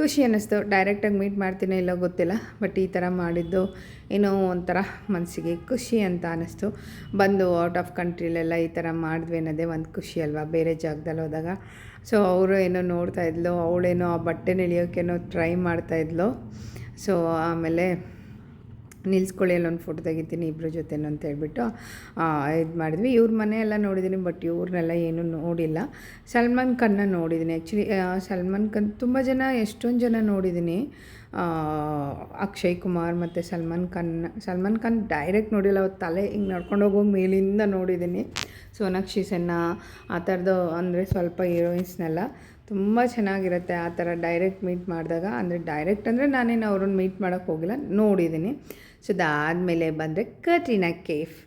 ಖುಷಿ ಅನ್ನಿಸ್ತು. ಡೈರೆಕ್ಟಾಗಿ ಮೀಟ್ ಮಾಡ್ತೀನೋ ಇಲ್ಲೋ ಗೊತ್ತಿಲ್ಲ. ಬಟ್ ಈ ಥರ ಮಾಡಿದ್ದು ಏನೋ ಒಂಥರ ಮನಸ್ಸಿಗೆ ಖುಷಿ ಅಂತ ಅನ್ನಿಸ್ತು. ಬಂದು ಔಟ್ ಆಫ್ ಕಂಟ್ರಿಲೆಲ್ಲ ಈ ಥರ ಮಾಡಿದ್ವಿ ಅನ್ನೋದೇ ಒಂದು ಖುಷಿ ಅಲ್ವಾ? ಬೇರೆ ಜಾಗದಲ್ಲಿ ಹೋದಾಗ. ಸೊ ಅವರು ಏನೋ ನೋಡ್ತಾ ಇದ್ಲು. ಅವಳೇನೋ ಆ ಬಟ್ಟೆ ಇಳಿಯೋಕ್ಕೇನೋ ಟ್ರೈ ಮಾಡ್ತಾಯಿದ್ಲು ಸೊ ಆಮೇಲೆ ನಿಲ್ಸ್ಕೊಳ್ಳಿ ಅಲ್ಲೊಂದು ಫೋಟೋ ತೆಗಿತೀನಿ ಇಬ್ಬರ ಜೊತೆನೂ ಅಂತ ಹೇಳ್ಬಿಟ್ಟು ಇದು ಮಾಡಿದ್ವಿ. ಇವ್ರ ಮನೆ ಎಲ್ಲ ನೋಡಿದ್ದೀನಿ ಬಟ್ ಇವ್ರನ್ನೆಲ್ಲ ಏನೂ ನೋಡಿಲ್ಲ. ಸಲ್ಮಾನ್ ಖಾನ್ನ ನೋಡಿದ್ದೀನಿ ಆ್ಯಕ್ಚುಲಿ ಸಲ್ಮಾನ್ ಖಾನ್ ತುಂಬ ಜನ, ಎಷ್ಟೊಂದು ಜನ ನೋಡಿದ್ದೀನಿ ಅಕ್ಷಯ್ ಕುಮಾರ್ ಮತ್ತು ಸಲ್ಮಾನ್ ಖಾನ್ ಸಲ್ಮಾನ್ ಖಾನ್ ಡೈರೆಕ್ಟ್ ನೋಡಿಲ್ಲ ಅವ್ರ ತಲೆ ಹಿಂಗೆ ನಡ್ಕೊಂಡು ಹೋಗೋ ಮೇಲಿಂದ ನೋಡಿದ್ದೀನಿ ಸೋನಾಕ್ಷಿ ಸೆನ್ನಾ, ಆ ಥರದ್ದು ಅಂದರೆ ಸ್ವಲ್ಪ ಹೀರೋಯಿನ್ಸ್ನೆಲ್ಲ ತುಂಬ ಚೆನ್ನಾಗಿರುತ್ತೆ. ಆ ಥರ ಡೈರೆಕ್ಟ್ ಮೀಟ್ ಮಾಡಿದಾಗ, ಅಂದರೆ ಡೈರೆಕ್ಟ್ ಅಂದರೆ ನಾನೇನು ಅವ್ರನ್ನ ಮೀಟ್ ಮಾಡೋಕ್ಕೆ ಹೋಗಿಲ್ಲ ನೋಡಿದ್ದೀನಿ ಸೊ ಅದಾದಮೇಲೆ ಬಂದರೆ ಕಟ್ರಿನಾ ಕೇಫ್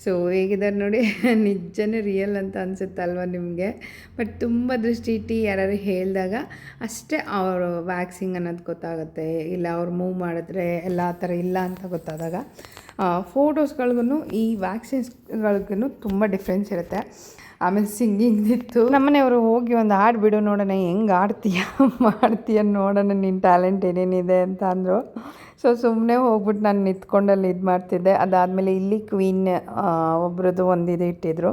ಸೊ ಹೇಗಿದ್ದಾರೆ ನೋಡಿ, ನಿಜನೇ ರಿಯಲ್ ಅಂತ ಅನಿಸುತ್ತಲ್ವ ನಿಮಗೆ? ಬಟ್ ತುಂಬ ದೃಷ್ಟಿ ಇಟ್ಟು ಯಾರು ಹೇಳಿದಾಗ ಅಷ್ಟೇ ಅವರು ವ್ಯಾಕ್ಸಿಂಗ್ ಅನ್ನೋದು ಗೊತ್ತಾಗುತ್ತೆ. ಇಲ್ಲ ಅವ್ರು ಮೂವ್ ಮಾಡಿದ್ರೆ ಎಲ್ಲ ಆ ಥರ ಇಲ್ಲ ಅಂತ ಗೊತ್ತಾದಾಗ ಫೋಟೋಸ್ಗಳಿಗೂ ಈ ವ್ಯಾಕ್ಸಿನ್ಸ್ಗಳಿಗೂ ತುಂಬ ಡಿಫ್ರೆನ್ಸ್ ಇರುತ್ತೆ. ಆಮೇಲೆ ಸಿಂಗಿಂಗ್ ಇತ್ತು. ನಮ್ಮನೆಯವರು ಹೋಗಿ ಒಂದು ಹಾಡು ಬಿಡು ನೋಡೋಣ, ಹೆಂಗೆ ಆಡ್ತೀಯ ಮಾಡ್ತೀಯ ನೋಡೋಣ ನಿನ್ನ ಟ್ಯಾಲೆಂಟ್ ಏನೇನಿದೆ ಅಂತ ಅಂದರು. ಸೊ ಸುಮ್ಮನೆ ಹೋಗ್ಬಿಟ್ಟು ನಾನು ನಿಂತ್ಕೊಂಡಲ್ಲಿ ಇದು ಮಾಡ್ತಿದ್ದೆ. ಅದಾದಮೇಲೆ ಇಲ್ಲಿ ಕ್ವೀನ್ ಒಬ್ರದ್ದು ಒಂದು ಇದು ಇಟ್ಟಿದ್ರು.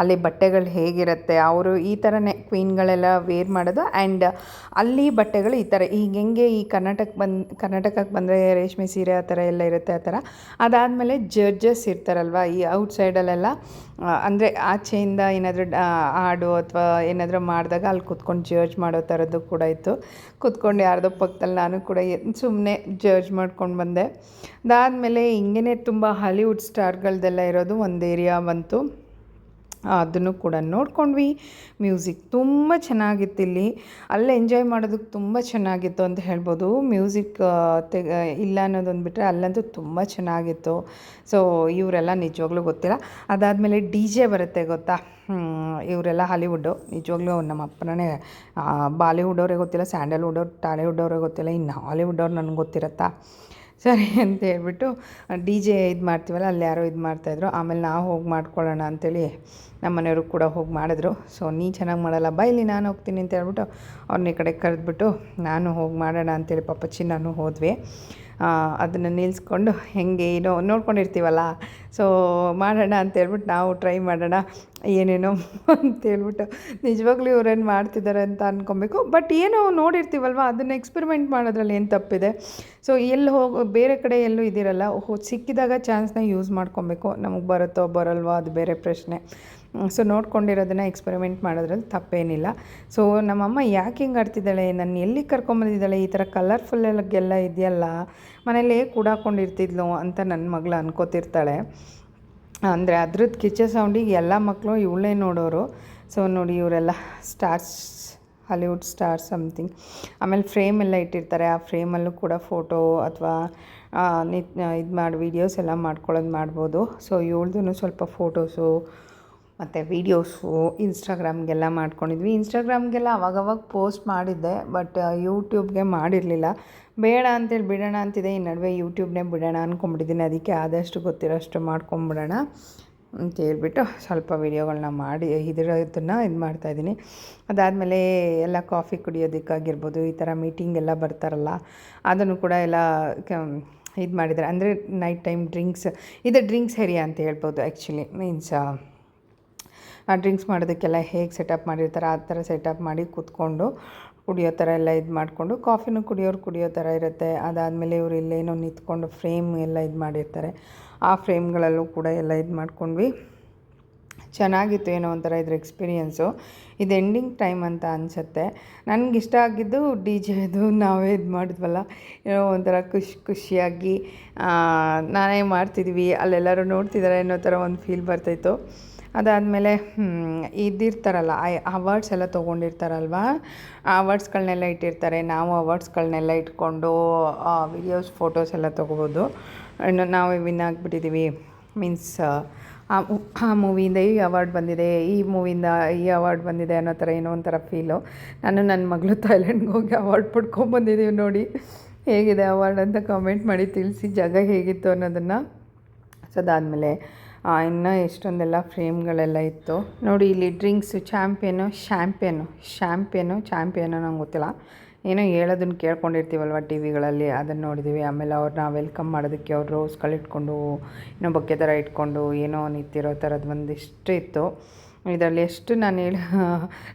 ಅಲ್ಲಿ ಬಟ್ಟೆಗಳು ಹೇಗಿರುತ್ತೆ, ಅವರು ಈ ಥರನೇ ಕ್ವೀನ್ಗಳೆಲ್ಲ ವೇರ್ ಮಾಡೋದು. ಆ್ಯಂಡ್ ಅಲ್ಲಿ ಬಟ್ಟೆಗಳು ಈ ಥರ ಈಗ ಹೆಂಗೆ ಈ ಕರ್ನಾಟಕ ಬಂದು, ಕರ್ನಾಟಕಕ್ಕೆ ಬಂದರೆ ರೇಷ್ಮೆ ಸೀರೆ ಆ ಥರ ಎಲ್ಲ ಇರುತ್ತೆ ಆ ಥರ ಅದಾದಮೇಲೆ ಜಡ್ಜಸ್ ಇರ್ತಾರಲ್ವ, ಈ ಔಟ್ಸೈಡಲ್ಲೆಲ್ಲ ಅಂದರೆ ಆಚೆಯಿಂದ ಏನಾದರೂ ಹಾಡು ಅಥವಾ ಏನಾದರೂ ಮಾಡಿದಾಗ ಅಲ್ಲಿ ಕೂತ್ಕೊಂಡು ಜರ್ಜ್ ಮಾಡೋ ಥರದ್ದು ಕೂಡ ಇತ್ತು. ಕುತ್ಕೊಂಡು ಯಾರ್ದೋ ಪಕ್ಕದಲ್ಲಿ ನಾನು ಕೂಡ ಸುಮ್ಮನೆ ಜರ್ಜ್ ಮಾಡ್ಕೊಂಡು ಬಂದೆ. ಅದಾದಮೇಲೆ ಹಿಂಗೇ ತುಂಬ ಹಾಲಿವುಡ್ ಸ್ಟಾರ್ಗಳದ್ದೆಲ್ಲ ಇರೋದು ಒಂದು ಏರಿಯಾ ಬಂತು. ಅದನ್ನು ಕೂಡ ನೋಡ್ಕೊಂಡ್ವಿ. ಮ್ಯೂಸಿಕ್ ತುಂಬ ಚೆನ್ನಾಗಿತ್ತು ಇಲ್ಲಿ. ಅಲ್ಲಿ ಎಂಜಾಯ್ ಮಾಡೋದಕ್ಕೆ ತುಂಬ ಚೆನ್ನಾಗಿತ್ತು ಅಂತ ಹೇಳ್ಬೋದು. ಮ್ಯೂಸಿಕ್ ತೆಗ, ಇಲ್ಲ ಅನ್ನೋದೊಂದು ಬಿಟ್ಟರೆ ಅಲ್ಲಂತೂ ತುಂಬ ಚೆನ್ನಾಗಿತ್ತು. ಸೊ ಇವರೆಲ್ಲ ನಿಜವಾಗ್ಲೂ ಗೊತ್ತಿಲ್ಲ. ಅದಾದಮೇಲೆ ಡಿ ಜೆ ಬರುತ್ತೆ ಗೊತ್ತಾ? ಇವರೆಲ್ಲ ಹಾಲಿವುಡ್ಡು ನಿಜವಾಗ್ಲೂ ನಮ್ಮ ಅಪ್ಪನೇ ಬಾಲಿವುಡ್ ಅವರೇ ಗೊತ್ತಿಲ್ಲ ಸ್ಯಾಂಡಲ್ವುಡ್ ಅವ್ರು ಟಾಲಿವುಡ್ ಅವರೇ ಗೊತ್ತಿಲ್ಲ. ಇನ್ನು ಹಾಲಿವುಡ್ ಅವ್ರು ನನಗೆ ಗೊತ್ತಿರತ್ತಾ? ಸರಿ ಅಂತ ಹೇಳ್ಬಿಟ್ಟು, ಡಿ ಜೆ ಇದು ಮಾಡ್ತೀವಲ್ಲ, ಅಲ್ಲಿ ಯಾರೋ ಇದು ಮಾಡ್ತಾಯಿದ್ರು ಆಮೇಲೆ ನಾವು ಹೋಗಿ ಮಾಡ್ಕೊಳ್ಳೋಣ ಅಂತೇಳಿ ನಮ್ಮ ಮನೆಯವರು ಕೂಡ ಹೋಗಿ ಮಾಡಿದ್ರು. ಸೊ ನೀ ಚೆನ್ನಾಗಿ ಮಾಡಲ್ಲ ಬೈಲಿ ನಾನು ಹೋಗ್ತೀನಿ ಅಂತ ಹೇಳ್ಬಿಟ್ಟು ಅವ್ರನ್ನ ಈ ಕಡೆ ಕರೆದ್ಬಿಟ್ಟು, ನಾನು ಹೋಗಿ ಮಾಡೋಣ ಅಂತೇಳಿ ಪಾಪ ಚಿನ್ನೂ ಹೋದ್ವಿ. ಅದನ್ನು ನಿಲ್ಲಿಸ್ಕೊಂಡು ಹೆಂಗೆ ಏನೋ ನೋಡ್ಕೊಂಡಿರ್ತೀವಲ್ಲ ಸೊ ಮಾಡೋಣ ಅಂತೇಳ್ಬಿಟ್ಟು ನಾವು ಟ್ರೈ ಮಾಡೋಣ. ಏನೇನೋ ಅಂತೇಳ್ಬಿಟ್ಟು ನಿಜವಾಗ್ಲೂ ಇವ್ರೇನು ಮಾಡ್ತಿದ್ದಾರೆ ಅಂತ ಅಂದ್ಕೊಬೇಕು ಬಟ್ ಏನೋ ನೋಡಿರ್ತೀವಲ್ವ, ಅದನ್ನು ಎಕ್ಸ್ಪೆರಿಮೆಂಟ್ ಮಾಡೋದ್ರಲ್ಲಿ ಏನು ತಪ್ಪಿದೆ? ಸೊ ಎಲ್ಲಿ ಹೋಗಿ, ಬೇರೆ ಕಡೆ ಎಲ್ಲೂ ಇದಿರಲ್ಲ. ಸಿಕ್ಕಿದಾಗ ಚಾನ್ಸ್ನ ಯೂಸ್ ಮಾಡ್ಕೊಬೇಕು. ನಮಗೆ ಬರುತ್ತೋ ಬರಲ್ವೋ ಅದು ಬೇರೆ ಪ್ರಶ್ನೆ. ಸೊ ನೋಡ್ಕೊಂಡಿರೋದನ್ನ ಎಕ್ಸ್ಪೆರಿಮೆಂಟ್ ಮಾಡೋದ್ರಲ್ಲಿ ತಪ್ಪೇನಿಲ್ಲ. ಸೊ ನಮ್ಮಮ್ಮ ಯಾಕೆ ಹಿಂಗೆ ಆಡ್ತಿದ್ದಾಳೆ? ನನ್ನ ಎಲ್ಲಿ ಕರ್ಕೊಂಬಂದಿದ್ದಾಳೆ? ಈ ಥರ ಕಲರ್ಫುಲ್ಲಾಗೆಲ್ಲ ಇದೆಯಲ್ಲ? ಮನೇಲೇ ಕೂಡಾಕೊಂಡಿರ್ತಿದ್ಲು ಅಂತ ನನ್ನ ಮಗಳು ಅನ್ಕೋತಿರ್ತಾಳೆ. ಅಂದರೆ ಅದ್ರದ್ದು ಕಿಚ್ಚ ಸೌಂಡಿಗೆ ಎಲ್ಲ ಮಕ್ಕಳು ಇವಳೇ ನೋಡೋರು. ಸೊ ನೋಡಿ ಇವರೆಲ್ಲ ಸ್ಟಾರ್ಸ್ ಹಾಲಿವುಡ್ ಸ್ಟಾರ್ ಸಮಥಿಂಗ್ ಆಮೇಲೆ ಫ್ರೇಮ್ ಎಲ್ಲ ಇಟ್ಟಿರ್ತಾರೆ. ಆ ಫ್ರೇಮಲ್ಲೂ ಕೂಡ ಫೋಟೋ ಅಥವಾ ನಿತ್, ಇದು ಮಾಡಿ ವೀಡಿಯೋಸ್ ಎಲ್ಲ ಮಾಡ್ಕೊಳ್ಳೋದು ಮಾಡ್ಬೋದು. ಸೊ ಇವಳ್ದು ಸ್ವಲ್ಪ ಫೋಟೋಸು ಮತ್ತು ವೀಡಿಯೋಸು ಇನ್ಸ್ಟಾಗ್ರಾಮ್ಗೆಲ್ಲ ಮಾಡ್ಕೊಂಡಿದ್ವಿ. ಇನ್ಸ್ಟಾಗ್ರಾಮ್ಗೆಲ್ಲ ಅವಾಗವಾಗ ಪೋಸ್ಟ್ ಮಾಡಿದ್ದೆ ಬಟ್ ಯೂಟ್ಯೂಬ್ಗೆ ಮಾಡಿರಲಿಲ್ಲ. ಬೇಡ ಅಂತೇಳಿ ಬಿಡೋಣ ಅಂತಿದೆ. ಈ ನಡುವೆ ಯೂಟ್ಯೂಬ್ನೇ ಬಿಡೋಣ ಅಂದ್ಕೊಂಬಿಟ್ಟಿದ್ದೀನಿ ಅದಕ್ಕೆ ಆದಷ್ಟು ಗೊತ್ತಿರೋಷ್ಟು ಮಾಡ್ಕೊಂಬಿಡೋಣ ಅಂತ ಹೇಳ್ಬಿಟ್ಟು ಸ್ವಲ್ಪ ವೀಡಿಯೋಗಳನ್ನ ಮಾಡಿ, ಇದರದನ್ನು ಇದು ಮಾಡ್ತಾಯಿದ್ದೀನಿ ಅದಾದಮೇಲೆ ಎಲ್ಲ ಕಾಫಿ ಕುಡಿಯೋದಕ್ಕಾಗಿರ್ಬೋದು, ಈ ಥರ ಮೀಟಿಂಗ್ ಎಲ್ಲ ಬರ್ತಾರಲ್ಲ, ಅದನ್ನು ಕೂಡ ಎಲ್ಲ ಇದು ಮಾಡಿದ್ದಾರೆ. ಅಂದರೆ ನೈಟ್ ಟೈಮ್ ಡ್ರಿಂಕ್ಸ್ ಇದು ಡ್ರಿಂಕ್ಸ್ ಏರಿಯಾ ಅಂತ ಹೇಳ್ಬೋದು ಆ್ಯಕ್ಚುಲಿ ಮೀನ್ಸ್ ಆ ಡ್ರಿಂಕ್ಸ್ ಮಾಡೋದಕ್ಕೆಲ್ಲ ಹೇಗೆ ಸೆಟಪ್ ಮಾಡಿರ್ತಾರೆ ಆ ಥರ ಸೆಟಪ್ ಮಾಡಿ ಕೂತ್ಕೊಂಡು ಕುಡಿಯೋ ಥರ ಎಲ್ಲ ಇದು ಮಾಡಿಕೊಂಡು ಕಾಫಿನೂ ಕುಡಿಯೋರು ಕುಡಿಯೋ ಥರ ಇರುತ್ತೆ. ಅದಾದಮೇಲೆ ಇವರು ಇಲ್ಲೇನೋ ನಿಂತ್ಕೊಂಡು ಫ್ರೇಮ್ ಎಲ್ಲ ಇದು ಮಾಡಿರ್ತಾರೆ. ಆ ಫ್ರೇಮ್ಗಳಲ್ಲೂ ಕೂಡ ಎಲ್ಲ ಇದು ಮಾಡ್ಕೊಂಡ್ವಿ. ಚೆನ್ನಾಗಿತ್ತು ಏನೋ ಒಂಥರ ಇದ್ರ ಎಕ್ಸ್ಪೀರಿಯೆನ್ಸು. ಇದು ಎಂಡಿಂಗ್ ಟೈಮ್ ಅಂತ ಅನಿಸುತ್ತೆ. ಇಷ್ಟ ಆಗಿದ್ದು ಡಿ ಜೆದು ನಾವೇ ಇದು ಮಾಡಿದ್ವಲ್ಲ. ಏನೋ ಒಂಥರ ಖುಷಿ ಖುಷಿಯಾಗಿ ನಾನೇ ಮಾಡ್ತಿದ್ವಿ. ಅಲ್ಲೆಲ್ಲರೂ ನೋಡ್ತಿದ್ದಾರೆ ಅನ್ನೋ ಥರ ಒಂದು ಫೀಲ್ ಬರ್ತಾಯಿತ್ತು ಅದಾದಮೇಲೆ ಇದ್ದಿರ್ತಾರಲ್ಲ ಐ ಅವಾರ್ಡ್ಸ್ ಎಲ್ಲ ತೊಗೊಂಡಿರ್ತಾರಲ್ವ? ಆ ಅವಾರ್ಡ್ಸ್ಗಳನ್ನೆಲ್ಲ ಇಟ್ಟಿರ್ತಾರೆ. ನಾವು ಅವಾರ್ಡ್ಸ್ಗಳನ್ನೆಲ್ಲ ಇಟ್ಕೊಂಡು ವಿಡಿಯೋಸ್ ಫೋಟೋಸ್ ಎಲ್ಲ ತೊಗೋಬೋದು. ನಾವೇ ವಿನ್ ಆಗಿಬಿಟ್ಟಿದ್ದೀವಿ ಮೀನ್ಸ್ ಆ ಆ ಮೂವಿಯಿಂದ ಈ ಅವಾರ್ಡ್ ಬಂದಿದೆ, ಈ ಮೂವಿಯಿಂದ ಈ ಅವಾರ್ಡ್ ಬಂದಿದೆ ಅನ್ನೋ ಥರ ಏನೋ ಒಂಥರ ಫೀಲು ನಾನು ನನ್ನ ಮಗಳು ಥೈಲ್ಯಾಂಡ್ಗೆ ಹೋಗಿ ಅವಾರ್ಡ್ ಪಡ್ಕೊಂಬಂದಿದ್ದೀವಿ ನೋಡಿ. ಹೇಗಿದೆ ಅವಾರ್ಡ್ ಅಂತ ಕಮೆಂಟ್ ಮಾಡಿ ತಿಳಿಸಿ, ಜಾಗ ಹೇಗಿತ್ತು ಅನ್ನೋದನ್ನು. ಸೊ ಅದಾದಮೇಲೆ ಇನ್ನು ಎಷ್ಟೊಂದೆಲ್ಲ ಫ್ರೇಮ್ಗಳೆಲ್ಲ ಇತ್ತು. ನೋಡಿ, ಇಲ್ಲಿ ಡ್ರಿಂಕ್ಸು, ಚಾಂಪಿಯನು, ಶ್ಯಾಂಪಿಯನು ಶ್ಯಾಂಪಿಯನು, ಚಾಂಪಿಯನು ನಂಗೆ ಗೊತ್ತಿಲ್ಲ. ಏನೋ ಹೇಳೋದನ್ನ ಕೇಳ್ಕೊಂಡಿರ್ತೀವಲ್ವ ಟಿ ವಿಗಳಲ್ಲಿ, ಅದನ್ನು ನೋಡಿದ್ವಿ. ಆಮೇಲೆ ಅವ್ರನ್ನ ವೆಲ್ಕಮ್ ಮಾಡೋದಕ್ಕೆ ಅವ್ರು ರೋಸ್ಗಳಿಟ್ಕೊಂಡು ಏನೋ ಬೊಕ್ಕೆ ಥರ ಇಟ್ಕೊಂಡು, ಏನೋ ನಿಂತಿರೋ ಥರದ್ದು ಒಂದಿಷ್ಟು ಇತ್ತು. ಇದರಲ್ಲಿ ಎಷ್ಟು ನಾನು ಹೇಳಿ,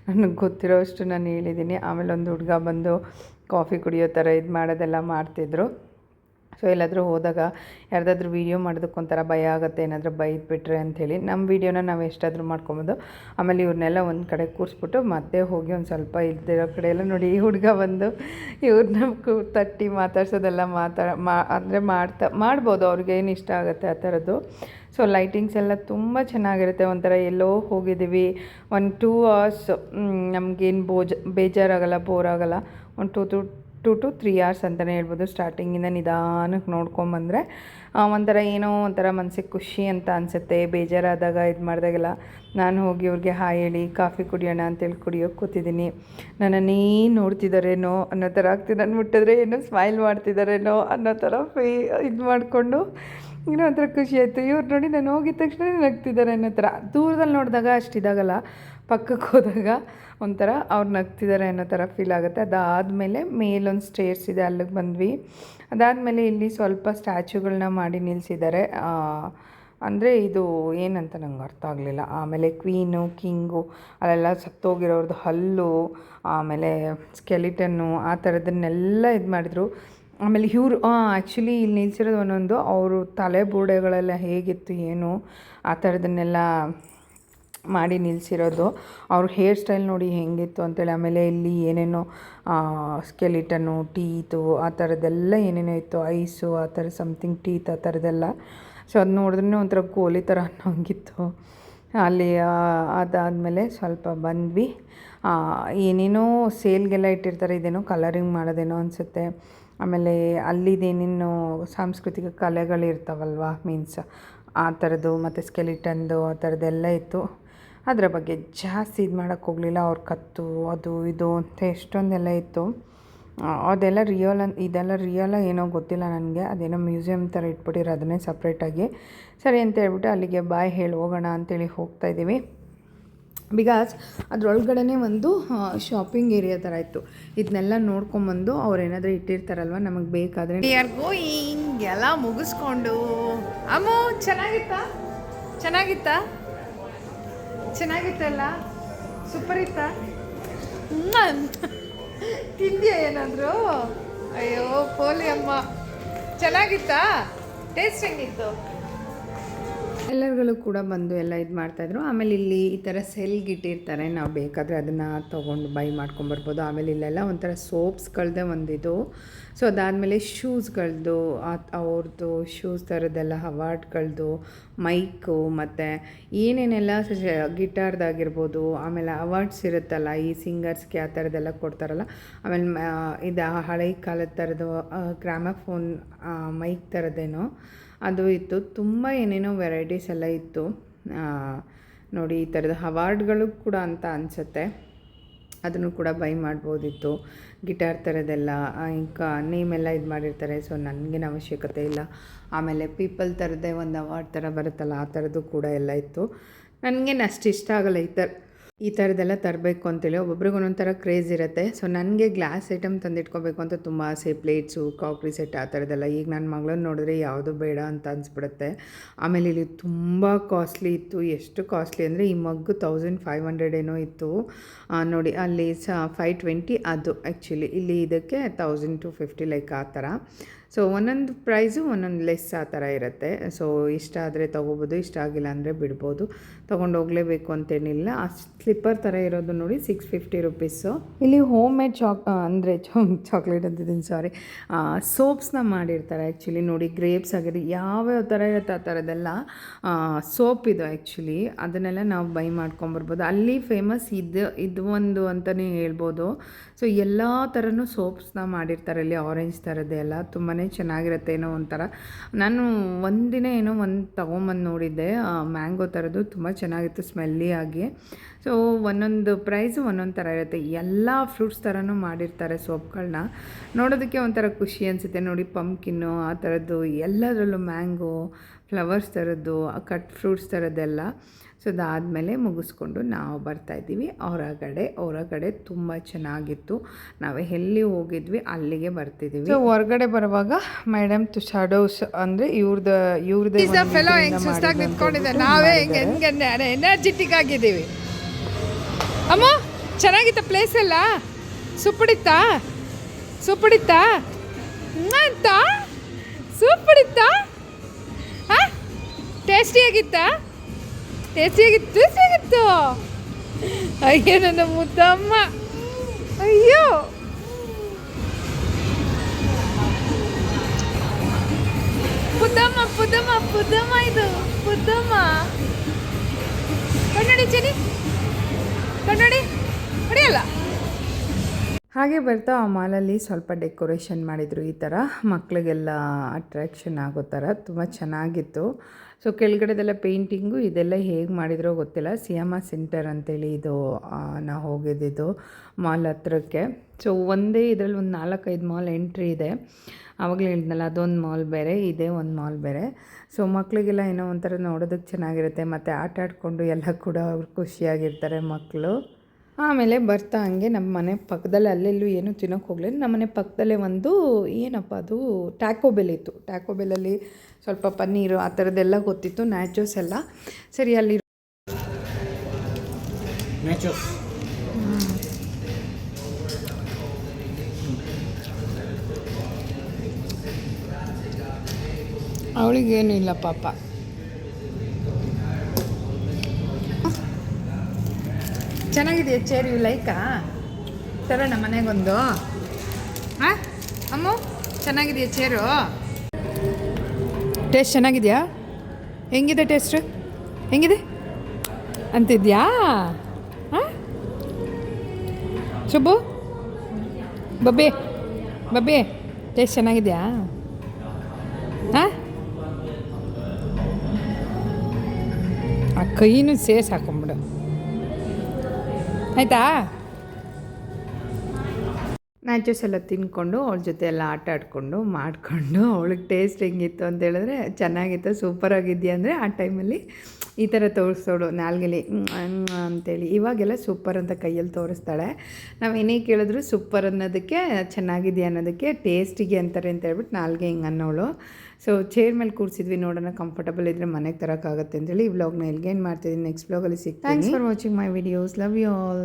ನನಗೆ ಗೊತ್ತಿರೋ ಅಷ್ಟು ನಾನು ಹೇಳಿದ್ದೀನಿ. ಆಮೇಲೆ ಒಂದು ಹುಡುಗ ಬಂದು ಕಾಫಿ ಕುಡಿಯೋ ಥರ ಇದು ಮಾಡೋದೆಲ್ಲ ಮಾಡ್ತಿದ್ರು. ಸೊ ಎಲ್ಲಾದರೂ ಹೋದಾಗ ಯಾರ್ದಾದ್ರೂ ವೀಡಿಯೋ ಮಾಡೋದಕ್ಕೊಂಥರ ಭಯ ಆಗುತ್ತೆ, ಏನಾದರೂ ಬೈದ್ಬಿಟ್ರೆ ಅಂಥೇಳಿ ನಮ್ಮ ವೀಡಿಯೋನ ನಾವು ಎಷ್ಟಾದರೂ ಮಾಡ್ಕೊಬೋದು. ಆಮೇಲೆ ಇವ್ರನ್ನೆಲ್ಲ ಒಂದು ಕಡೆ ಕೂರಿಸ್ಬಿಟ್ಟು ಮತ್ತೆ ಹೋಗಿ ಒಂದು ಸ್ವಲ್ಪ ಇದ್ದಿರೋ ಕಡೆ ಎಲ್ಲ ನೋಡಿ ಈ ಹುಡುಗ ಬಂದು ಇವ್ರನ್ನ ತಟ್ಟಿ ಮಾತಾಡ್ಸೋದೆಲ್ಲ ಮಾತಾ ಮಾ ಅಂದರೆ ಮಾಡ್ತಾ ಮಾಡ್ಬೋದು ಅವ್ರಿಗೇನು ಇಷ್ಟ ಆಗುತ್ತೆ ಆ ಥರದ್ದು. ಸೊ ಲೈಟಿಂಗ್ಸ್ ಎಲ್ಲ ತುಂಬ ಚೆನ್ನಾಗಿರುತ್ತೆ, ಒಂಥರ ಎಲ್ಲೋ ಹೋಗಿದ್ದೀವಿ, ಒಂದು ಟೂ ಅವರ್ಸ್ ನಮಗೇನು ಬೋಜ ಬೇಜಾರಾಗಲ್ಲ ಬೋರ್ ಆಗೋಲ್ಲ, ಒಂದು two two two two three hours ಅಂತಲೇ ಹೇಳ್ಬೋದು. ಸ್ಟಾರ್ಟಿಂಗಿಂದ ನಿಧಾನಕ್ಕೆ ನೋಡ್ಕೊಂಬಂದರೆ ಒಂಥರ ಏನೋ ಒಂಥರ ಮನಸ್ಸಿಗೆ ಖುಷಿ ಅಂತ ಅನಿಸುತ್ತೆ. ಬೇಜಾರಾದಾಗ ಇದು ಮಾಡಿದಾಗೆಲ್ಲ ನಾನು ಹೋಗಿ ಅವ್ರಿಗೆ ಹಾಯ್ ಹೇಳಿ, ಕಾಫಿ ಕುಡಿಯೋಣ ಅಂತೇಳಿ ಕುಡಿಯೋಕೆ ಕೂತಿದ್ದೀನಿ. ನನ್ನನ್ನೇ ನೋಡ್ತಿದ್ದಾರೇನೋ ಅನ್ನೋ ಥರ ಆಗ್ತಿದೆ. ಮುಟ್ಟಿದ್ರೆ ಏನೋ ಸ್ಮೈಲ್ ಮಾಡ್ತಿದ್ದಾರೇನೋ ಅನ್ನೋ ಥರ ಫೀ ಇದು ಮಾಡಿಕೊಂಡು ಏನೋ ಒಂಥರ ಖುಷಿ ಆಯಿತು. ಇವ್ರು ನೋಡಿ ನಾನು ಹೋಗಿದ ತಕ್ಷಣ ನಗ್ತಿದ್ದಾರೆ ಅನ್ನೋ ಥರ. ದೂರದಲ್ಲಿ ನೋಡಿದಾಗ ಅಷ್ಟಿದಾಗಲ್ಲ ಪಕ್ಕಕ್ಕೆ ಹೋದಾಗ ಒಂಥರ ಅವ್ರು ನಗ್ತಿದ್ದಾರೆ ಅನ್ನೋ ಥರ ಫೀಲ್ ಆಗುತ್ತೆ. ಅದಾದಮೇಲೆ ಮೇಲೊಂದು ಸ್ಟೇರ್ಸ್ ಇದೆ, ಅಲ್ಲಿಗೆ ಬಂದ್ವಿ. ಅದಾದಮೇಲೆ ಇಲ್ಲಿ ಸ್ವಲ್ಪ ಸ್ಟ್ಯಾಚ್ಯೂಗಳನ್ನ ಮಾಡಿ ನಿಲ್ಲಿಸಿದ್ದಾರೆ ಅಂದರೆ ಇದು ಏನಂತ ನಂಗೆ ಅರ್ಥ ಆಗಲಿಲ್ಲ. ಆಮೇಲೆ ಕ್ವೀನು ಕಿಂಗು ಅಲ್ಲೆಲ್ಲ ಸತ್ತೋಗಿರೋರ್ದು ಹಲ್ಲು, ಆಮೇಲೆ ಸ್ಕೆಲಿಟನ್ನು ಆ ಥರದನ್ನೆಲ್ಲ ಇದು ಮಾಡಿದರು. ಆಮೇಲೆ ಇವರು ಆ್ಯಕ್ಚುಲಿ ಇಲ್ಲಿ ನಿಲ್ಸಿರೋದು ಒಂದೊಂದು, ಅವರು ತಲೆ ಬುರುಡೆಗಳೆಲ್ಲ ಹೇಗಿತ್ತು, ಏನು, ಆ ಥರದನ್ನೆಲ್ಲ ಮಾಡಿ ನಿಲ್ಲಿಸಿರೋದು ಅವ್ರ ಹೇರ್ ಸ್ಟೈಲ್ ನೋಡಿ ಹೇಗಿತ್ತು ಅಂತೇಳಿ, ಆಮೇಲೆ ಇಲ್ಲಿ ಏನೇನೋ ಸ್ಕೆಲಿಟನ್ನು ಟೀತು ಆ ಥರದ್ದೆಲ್ಲ ಏನೇನೋ ಇತ್ತು ಐಸು ಆ ಥರ ಸಮಥಿಂಗ್ ಟೀತ್ ಆ ಥರದ್ದೆಲ್ಲ. ಸೊ ಅದು ನೋಡಿದ್ರೆ ಒಂಥರ ಕೋಲಿ ಥರ ಅನ್ನೋಂಗಿತ್ತು. ಅಲ್ಲಿ ಅದಾದಮೇಲೆ ಸ್ವಲ್ಪ ಬಂದ್ವಿ. ಏನೇನೋ ಸೇಲ್ಗೆಲ್ಲ ಇಟ್ಟಿರ್ತಾರೆ, ಇದೇನೋ ಕಲರಿಂಗ್ ಮಾಡೋದೇನೋ ಅನಿಸುತ್ತೆ. ಆಮೇಲೆ ಅಲ್ಲಿದೇನೇನು ಸಾಂಸ್ಕೃತಿಕ ಕಲೆಗಳಿರ್ತಾವಲ್ವ ಮೀನ್ಸ್ ಆ ಥರದ್ದು ಮತ್ತು ಸ್ಕೆಲಿಟನ್ದು ಆ ಥರದ್ದೆಲ್ಲ ಇತ್ತು. ಅದರ ಬಗ್ಗೆ ಜಾಸ್ತಿ ಇದು ಮಾಡೋಕ್ಕೆ ಹೋಗಲಿಲ್ಲ, ಅವ್ರ ಕತ್ತು, ಅದು, ಇದು ಅಂತ ಎಷ್ಟೊಂದೆಲ್ಲ ಇತ್ತು. ಅದೆಲ್ಲ ರಿಯಲ್ ಅನ್, ಇದೆಲ್ಲ ರಿಯಲ ಏನೋ ಗೊತ್ತಿಲ್ಲ ನನಗೆ. ಅದೇನೋ ಮ್ಯೂಸಿಯಮ್ ಥರ ಇಟ್ಬಿಟ್ಟಿರೋ ಅದನ್ನೇ ಸಪ್ರೇಟಾಗಿ ಸರಿ ಅಂತ ಹೇಳ್ಬಿಟ್ಟು ಅಲ್ಲಿಗೆ ಬಾಯ್ ಹೇಳಿ ಹೋಗೋಣ ಅಂತೇಳಿ ಹೋಗ್ತಾ ಇದ್ದೀವಿ. ಬಿಕಾಸ್ ಅದರೊಳಗಡೆ ಒಂದು ಶಾಪಿಂಗ್ ಏರಿಯಾ ಥರ ಇತ್ತು. ಇದನ್ನೆಲ್ಲ ನೋಡ್ಕೊಂಬಂದು ಅವ್ರು ಏನಾದರೂ ಇಟ್ಟಿರ್ತಾರಲ್ವ, ನಮಗೆ ಬೇಕಾದರೆ. ವಿ ಗೋಯಿಂಗ್ ಎಲ್ಲ ಮುಗಿಸ್ಕೊಂಡು. ಅಮ್ಮು, ಚೆನ್ನಾಗಿತ್ತಾ? ಚೆನ್ನಾಗಿತ್ತಾ? ಚೆನ್ನಾಗಿತ್ತಲ್ಲ ಸೂಪರ್ ಇತ್ತಾ. ತಿಂದ್ಯಾ ಏನಾದರೂ? ಅಯ್ಯೋ, ಪೋಲಿ ಅಮ್ಮ. ಚೆನ್ನಾಗಿತ್ತಾ? ಟೇಸ್ಟ್ ಹೆಂಗಿತ್ತು? ಎಲ್ಲರುಗಳು ಕೂಡ ಬಂದು ಎಲ್ಲ ಇದು ಮಾಡ್ತಾಯಿದ್ರು ಆಮೇಲೆ ಇಲ್ಲಿ ಈ ಥರ ಸೆಲ್ಗೆ ಇಟ್ಟಿರ್ತಾರೆ. ನಾವು ಬೇಕಾದರೆ ಅದನ್ನು ತೊಗೊಂಡು ಬೈ ಮಾಡ್ಕೊಂಬರ್ಬೋದು ಆಮೇಲೆ ಇಲ್ಲೆಲ್ಲ ಒಂಥರ ಸೋಪ್ಸ್ಗಳದ್ದೇ ಒಂದಿದು. ಸೊ ಅದಾದಮೇಲೆ ಶೂಸ್ಗಳದ್ದು ಅವ್ರದ್ದು ಶೂಸ್ ಥರದ್ದೆಲ್ಲ ಹವಾರ್ಡ್ಗಳದ್ದು ಮೈಕು ಮತ್ತು ಏನೇನೆಲ್ಲ ಗಿಟಾರ್ದಾಗಿರ್ಬೋದು ಆಮೇಲೆ ಅವಾರ್ಡ್ಸ್ ಇರುತ್ತಲ್ಲ, ಈ ಸಿಂಗರ್ಸ್ಗೆ ಆ ಥರದ್ದೆಲ್ಲ ಕೊಡ್ತಾರಲ್ಲ, ಆಮೇಲೆ ಇದು ಹಳೆ ಕಾಲದ ಥರದ್ದು ಗ್ರಾಮಫೋನ್ ಮೈಕ್ ಥರದ್ದೇನೋ ಅದು ಇತ್ತು. ತುಂಬ ಏನೇನೋ ವೆರೈಟೀಸ್ ಎಲ್ಲ ಇತ್ತು. ನೋಡಿ, ಈ ಥರದ ಹವಾರ್ಡ್ಗಳು ಕೂಡ ಅಂತ ಅನಿಸುತ್ತೆ. ಅದನ್ನು ಕೂಡ ಬೈ ಮಾಡ್ಬೋದಿತ್ತು. ಗಿಟಾರ್ ಥರದ್ದೆಲ್ಲ ಇಂಕ ಎಲ್ಲ ಇದು ಮಾಡಿರ್ತಾರೆ. ಸೊ ನನಗೇನು ಅವಶ್ಯಕತೆ ಇಲ್ಲ. ಆಮೇಲೆ ಪೀಪಲ್ ಥರದ್ದೇ ಒಂದು ಅವಾರ್ಡ್ ಥರ ಬರುತ್ತಲ್ಲ, ಆ ಥರದ್ದು ಕೂಡ ಎಲ್ಲ ಇತ್ತು. ನನಗೇನು ಅಷ್ಟು ಇಷ್ಟ ಆಗಲ್ಲ ಈ ಥರ ಈ ಥರದ್ದೆಲ್ಲ ತರಬೇಕು ಅಂತೇಳಿ ಒಬ್ಬೊಬ್ರಿಗೆ ಒಂದೊಂಥರ ಥರ ಕ್ರೇಜ್ ಇರುತ್ತೆ. ಸೊ ನನಗೆ ಗ್ಲಾಸ್ ಐಟಮ್ ತಂದಿಟ್ಕೋಬೇಕು ಅಂತ ತುಂಬ ಆಸೆ. ಪ್ಲೇಟ್ಸು ಕಾಕ್ರಿ ಸೆಟ್ ಆ ಥರದ್ದೆಲ್ಲ ಈಗ ನನ್ನ ಮಗಳನ್ನ ನೋಡಿದ್ರೆ ಯಾವುದು ಬೇಡ ಅಂತ ಅನಿಸ್ಬಿಡುತ್ತೆ. ಆಮೇಲೆ ಇಲ್ಲಿ ತುಂಬ ಕಾಸ್ಟ್ಲಿ ಇತ್ತು. ಎಷ್ಟು ಕಾಸ್ಟ್ಲಿ ಅಂದರೆ ಈ ಮಗ್ಗು ತೌಸಂಡ್ ಫೈವ್ ಹಂಡ್ರೆಡ್ ಏನೋ ಇತ್ತು. ನೋಡಿ, ಅಲ್ಲಿ ಸ ಫೈವ್ ಟ್ವೆಂಟಿ ಅದು ಆ್ಯಕ್ಚುಲಿ ಇಲ್ಲಿ ಇದಕ್ಕೆ ತೌಸಂಡ್ ಟು ಫಿಫ್ಟಿ ಲೈಕ್ ಆ ಥರ. ಸೊ ಒಂದೊಂದು ಪ್ರೈಸು ಒಂದೊಂದು ಲೆಸ್ ಆ ಥರ ಇರುತ್ತೆ. ಸೊ ಇಷ್ಟ ಆದರೆ ತೊಗೋಬೋದು, ಇಷ್ಟ ಆಗಿಲ್ಲ ಅಂದರೆ ಬಿಡ್ಬೋದು. ತೊಗೊಂಡು ಹೋಗಲೇಬೇಕು ಅಂತೇನಿಲ್ಲ. ಆ ಸ್ಲಿಪ್ಪರ್ ಥರ ಇರೋದು ನೋಡಿ ಸಿಕ್ಸ್ ಫಿಫ್ಟಿ ರುಪೀಸು ಇಲ್ಲಿ ಹೋಮ್ ಮೇಡ್ ಚಾಕ್ ಅಂದರೆ ಚಾಕ್ಲೇಟ್ ಅಂತಿದ್ದೀನಿ ಸಾರಿ ಸೋಪ್ಸ್ನ ಮಾಡಿರ್ತಾರೆ ಆ್ಯಕ್ಚುಲಿ ನೋಡಿ ಗ್ರೇಪ್ಸ್ ಆಗಿದೆ. ಯಾವ್ಯಾವ ಥರ ಇರುತ್ತೆ ಆ ಥರದ್ದೆಲ್ಲ ಸೋಪ್ ಇದು ಆ್ಯಕ್ಚುಲಿ ಅದನ್ನೆಲ್ಲ ನಾವು ಬೈ ಮಾಡ್ಕೊಂಬರ್ಬೋದು. ಅಲ್ಲಿ ಫೇಮಸ್ ಇದು ಇದು ಒಂದು ಅಂತಲೇ ಹೇಳ್ಬೋದು. ಸೊ ಎಲ್ಲ ಥರನೂ ಸೋಪ್ಸ್ನ ಮಾಡಿರ್ತಾರೆ ಇಲ್ಲಿ. ಆರೆಂಜ್ ಥರದ್ದೆಲ್ಲ ತುಂಬಾ ಚೆನ್ನಾಗಿರುತ್ತೆ ಏನೋ ಒಂಥರ. ನಾನು ಒಂದಿನ ಏನೋ ಒಂದು ತೊಗೊಂಬಂದು ನೋಡಿದ್ದೆ. ಮ್ಯಾಂಗೋ ಥರದ್ದು ತುಂಬ ಚೆನ್ನಾಗಿತ್ತು, ಸ್ಮೆಲ್ಲಿ ಆಗಿ. ಸೊ ಒಂದೊಂದು ಪ್ರೈಸು ಒಂದೊಂದು ಥರ ಇರುತ್ತೆ. ಎಲ್ಲ ಫ್ರೂಟ್ಸ್ ಥರನೂ ಮಾಡಿರ್ತಾರೆ ಸೋಪ್ಗಳನ್ನ ನೋಡೋದಕ್ಕೆ ಒಂಥರ ಖುಷಿ ಅನಿಸುತ್ತೆ. ನೋಡಿ ಪಂಪ್ಕಿನ್ನು ಆ ಥರದ್ದು ಎಲ್ಲದರಲ್ಲೂ ಮ್ಯಾಂಗೋ ಫ್ಲವರ್ಸ್ ಥರದ್ದು ಕಟ್ ಫ್ರೂಟ್ಸ್ ಥರದ್ದೆಲ್ಲ ಸೊ ಅದಾದಮೇಲೆ ಮುಗಿಸ್ಕೊಂಡು ನಾವು ಬರ್ತಾಯಿದ್ದೀವಿ ಹೊರಗಡೆ ಹೊರಗಡೆ ತುಂಬ ಚೆನ್ನಾಗಿತ್ತು. ನಾವು ಎಲ್ಲಿ ಹೋಗಿದ್ವಿ ಅಲ್ಲಿಗೆ ಬರ್ತಿದ್ದೀವಿ ಸೊ ಹೊರಗಡೆ ಬರುವಾಗ ಮೇಡಮ್ ಟು ಶಾಡೋಸ್ ಅಂದರೆ ಇವ್ರದ್ದು ಇವ್ರದ್ದು ಈಸ್ ಫೆಲೋ ಹೆಂಗೆ ಸುಸ್ತಾಗಿ ನಿಂತ್ಕೊಂಡಿದ್ದೆ ನಾವೇ ಹೆಂಗೆ ಹೆಂಗೆ ಎನರ್ಜೆಟಿಕ್ ಆಗಿದ್ದೀವಿ. ಅಮ್ಮ ಚೆನ್ನಾಗಿತ್ತ ಪ್ಲೇಸ್ ಎಲ್ಲ. ಸುಪ್ಪಡಿತ್ತಾ ಸುಪ್ಪಡಿತ್ತಾ ಅಂತ ಸೂಪಡಿತ್ತಾ ಹಾಂ? ಟೇಸ್ಟಿಯಾಗಿತ್ತಾ ಟೇಸ್ಟಿಯಾಗಿತ್ತು ಟೇಸ್ಟಿಯಾಗಿತ್ತು ಅಯ್ಯೋ ನನ್ನ ಮುದ್ದಮ್ಮ ಅಯ್ಯೋ ಪುದ್ದಮ್ಮ ಪುದ್ದಮ್ಮ ಪುದ್ದಮ್ಮ ಇದು ಪುದ್ದಮ್ಮ ಕಣ್ಣಡಿ ಚೆನ್ನಿ ಕಣ್ಣಡಿ ಹೊಡೆಯಲ್ಲ ಹಾಗೆ ಬರ್ತಾ, ಆ ಮಾಲಲ್ಲಿ ಸ್ವಲ್ಪ ಡೆಕೋರೇಷನ್ ಮಾಡಿದರು ಈ ಥರ ಮಕ್ಕಳಿಗೆಲ್ಲ ಅಟ್ರ್ಯಾಕ್ಷನ್ ಆಗೋ ಥರ ತುಂಬ ಚೆನ್ನಾಗಿತ್ತು. ಸೊ ಕೆಳಗಡೆದೆಲ್ಲ ಪೇಂಟಿಂಗು ಇದೆಲ್ಲ ಹೇಗೆ ಮಾಡಿದ್ರೋ ಗೊತ್ತಿಲ್ಲ. ಸಿಯಾಮ ಸೆಂಟರ್ ಅಂತೇಳಿ ಇದು ನಾ ಹೋಗಿದ್ದಿದ್ದು ಮಾಲ್ ಹತ್ರಕ್ಕೆ. ಸೊ ಒಂದೇ ಇದರಲ್ಲಿ ಒಂದು ನಾಲ್ಕೈದು ಮಾಲ್ ಎಂಟ್ರಿ ಇದೆ. ಆವಾಗಲೇ ಹೇಳಿದ್ನಲ್ಲ, ಅದೊಂದು ಮಾಲ್ ಬೇರೆ, ಇದೇ ಒಂದು ಮಾಲ್ ಬೇರೆ. ಸೊ ಮಕ್ಕಳಿಗೆಲ್ಲ ಏನೋ ಒಂಥರ ನೋಡೋದಕ್ಕೆ ಚೆನ್ನಾಗಿರುತ್ತೆ. ಮತ್ತು ಆಟ ಆಡಿಕೊಂಡು ಎಲ್ಲ ಕೂಡ ಅವ್ರು ಖುಷಿಯಾಗಿರ್ತಾರೆ ಮಕ್ಕಳು ಆಮೇಲೆ ಬರ್ತಾ ಹಂಗೆ ನಮ್ಮ ಮನೆ ಪಕ್ಕದಲ್ಲಿ ಅಲ್ಲೆಲ್ಲೂ ಏನೂ ತಿನ್ನೋಕೆ ಹೋಗಲಿಲ್ಲ. ನಮ್ಮ ಮನೆ ಪಕ್ಕದಲ್ಲೇ ಒಂದು ಏನಪ್ಪ ಅದು ಟ್ಯಾಕೋ ಬೆಲ್ ಇತ್ತು. ಟ್ಯಾಕೋ ಬೆಲ್ಲಲ್ಲಿ ಸ್ವಲ್ಪ ಪನ್ನೀರು ಆ ಥರದ್ದೆಲ್ಲ ಗೊತ್ತಿತ್ತು ನ್ಯಾಚೋಸ್ ಎಲ್ಲ. ಸರಿ ಅಲ್ಲಿ ಅವಳಿಗೇನಿಲ್ಲ ಪಾಪ. ಚೆನ್ನಾಗಿದೆಯಾ ಚೇರ್ ಯು ಲೈಕಾ ತರೋಣ ಮನೆಗೊಂದು. ಹಾಂ ಅಮ್ಮ, ಚೆನ್ನಾಗಿದೆಯಾ ಚೇರು ಟೇಸ್ಟ್ ಚೆನ್ನಾಗಿದೆಯಾ? ಹೆಂಗಿದೆ ಟೇಸ್ಟ್ ಹೆಂಗಿದೆ? ಅಂತಿದ್ಯಾ? ಹಾಂ ಶುಭು? ಬಬ್ಬಿ ಬಬ್ಬಿ ಟೇಸ್ಟ್ ಚೆನ್ನಾಗಿದೆಯಾ? ಹಾಂ ಆ ಕೈನೂ ಸೇರ್ಸಿ ಹಾಕೊಂಬಿಡು ಆಯಿತಾ? ನ್ಯಾಚುಸ್ ಎಲ್ಲ ತಿನ್ಕೊಂಡು ಅವಳ ಜೊತೆ ಎಲ್ಲ ಆಟ ಆಡಿಕೊಂಡು ಮಾಡಿಕೊಂಡು ಅವಳಿಗೆ ಟೇಸ್ಟ್ ಹೆಂಗಿತ್ತು ಅಂತ ಹೇಳಿದ್ರೆ ಚೆನ್ನಾಗಿತ್ತು ಸೂಪರ್ ಆಗಿದೆಯಾ ಅಂದರೆ ಆ ಟೈಮಲ್ಲಿ ಈ ಥರ ತೋರಿಸೋಳು ನಾಲ್ಗೆಲಿ ಅಂತೇಳಿ. ಇವಾಗೆಲ್ಲ ಸೂಪರ್ ಅಂತ ಕೈಯಲ್ಲಿ ತೋರಿಸ್ತಾಳೆ. ನಾವು ಏನೇ ಕೇಳಿದ್ರು ಸೂಪರ್ ಅನ್ನೋದಕ್ಕೆ, ಚೆನ್ನಾಗಿದೆಯಾ ಅನ್ನೋದಕ್ಕೆ ಟೇಸ್ಟಿಗೆ ಅಂತಾರೆ ಅಂತ ಹೇಳ್ಬಿಟ್ಟು ನಾಲ್ಗೆ ಹಿಂಗೆ ಅನ್ನೋಳು. ಸೊ ಚೇರ್ ಮೇಲೆ ಕೂರಿಸಿದ್ವಿ ನೋಡೋಣ ಕಂಫರ್ಟಬಲ್ ಇದ್ರೆ ಮನೆಗೆ ತರೋಕ್ಕಾಗತ್ತೆ ಅಂತೇಳಿ ಈ ವ್ಲಾಗ್ನ ಏನು ಮಾಡ್ತಿದ್ದೀನಿ ನೆಕ್ಸ್ಟ್ ವ್ಲಾಗಲ್ಲಿ ಸಿಗ್ತೀನಿ. Thanks for watching my videos love you all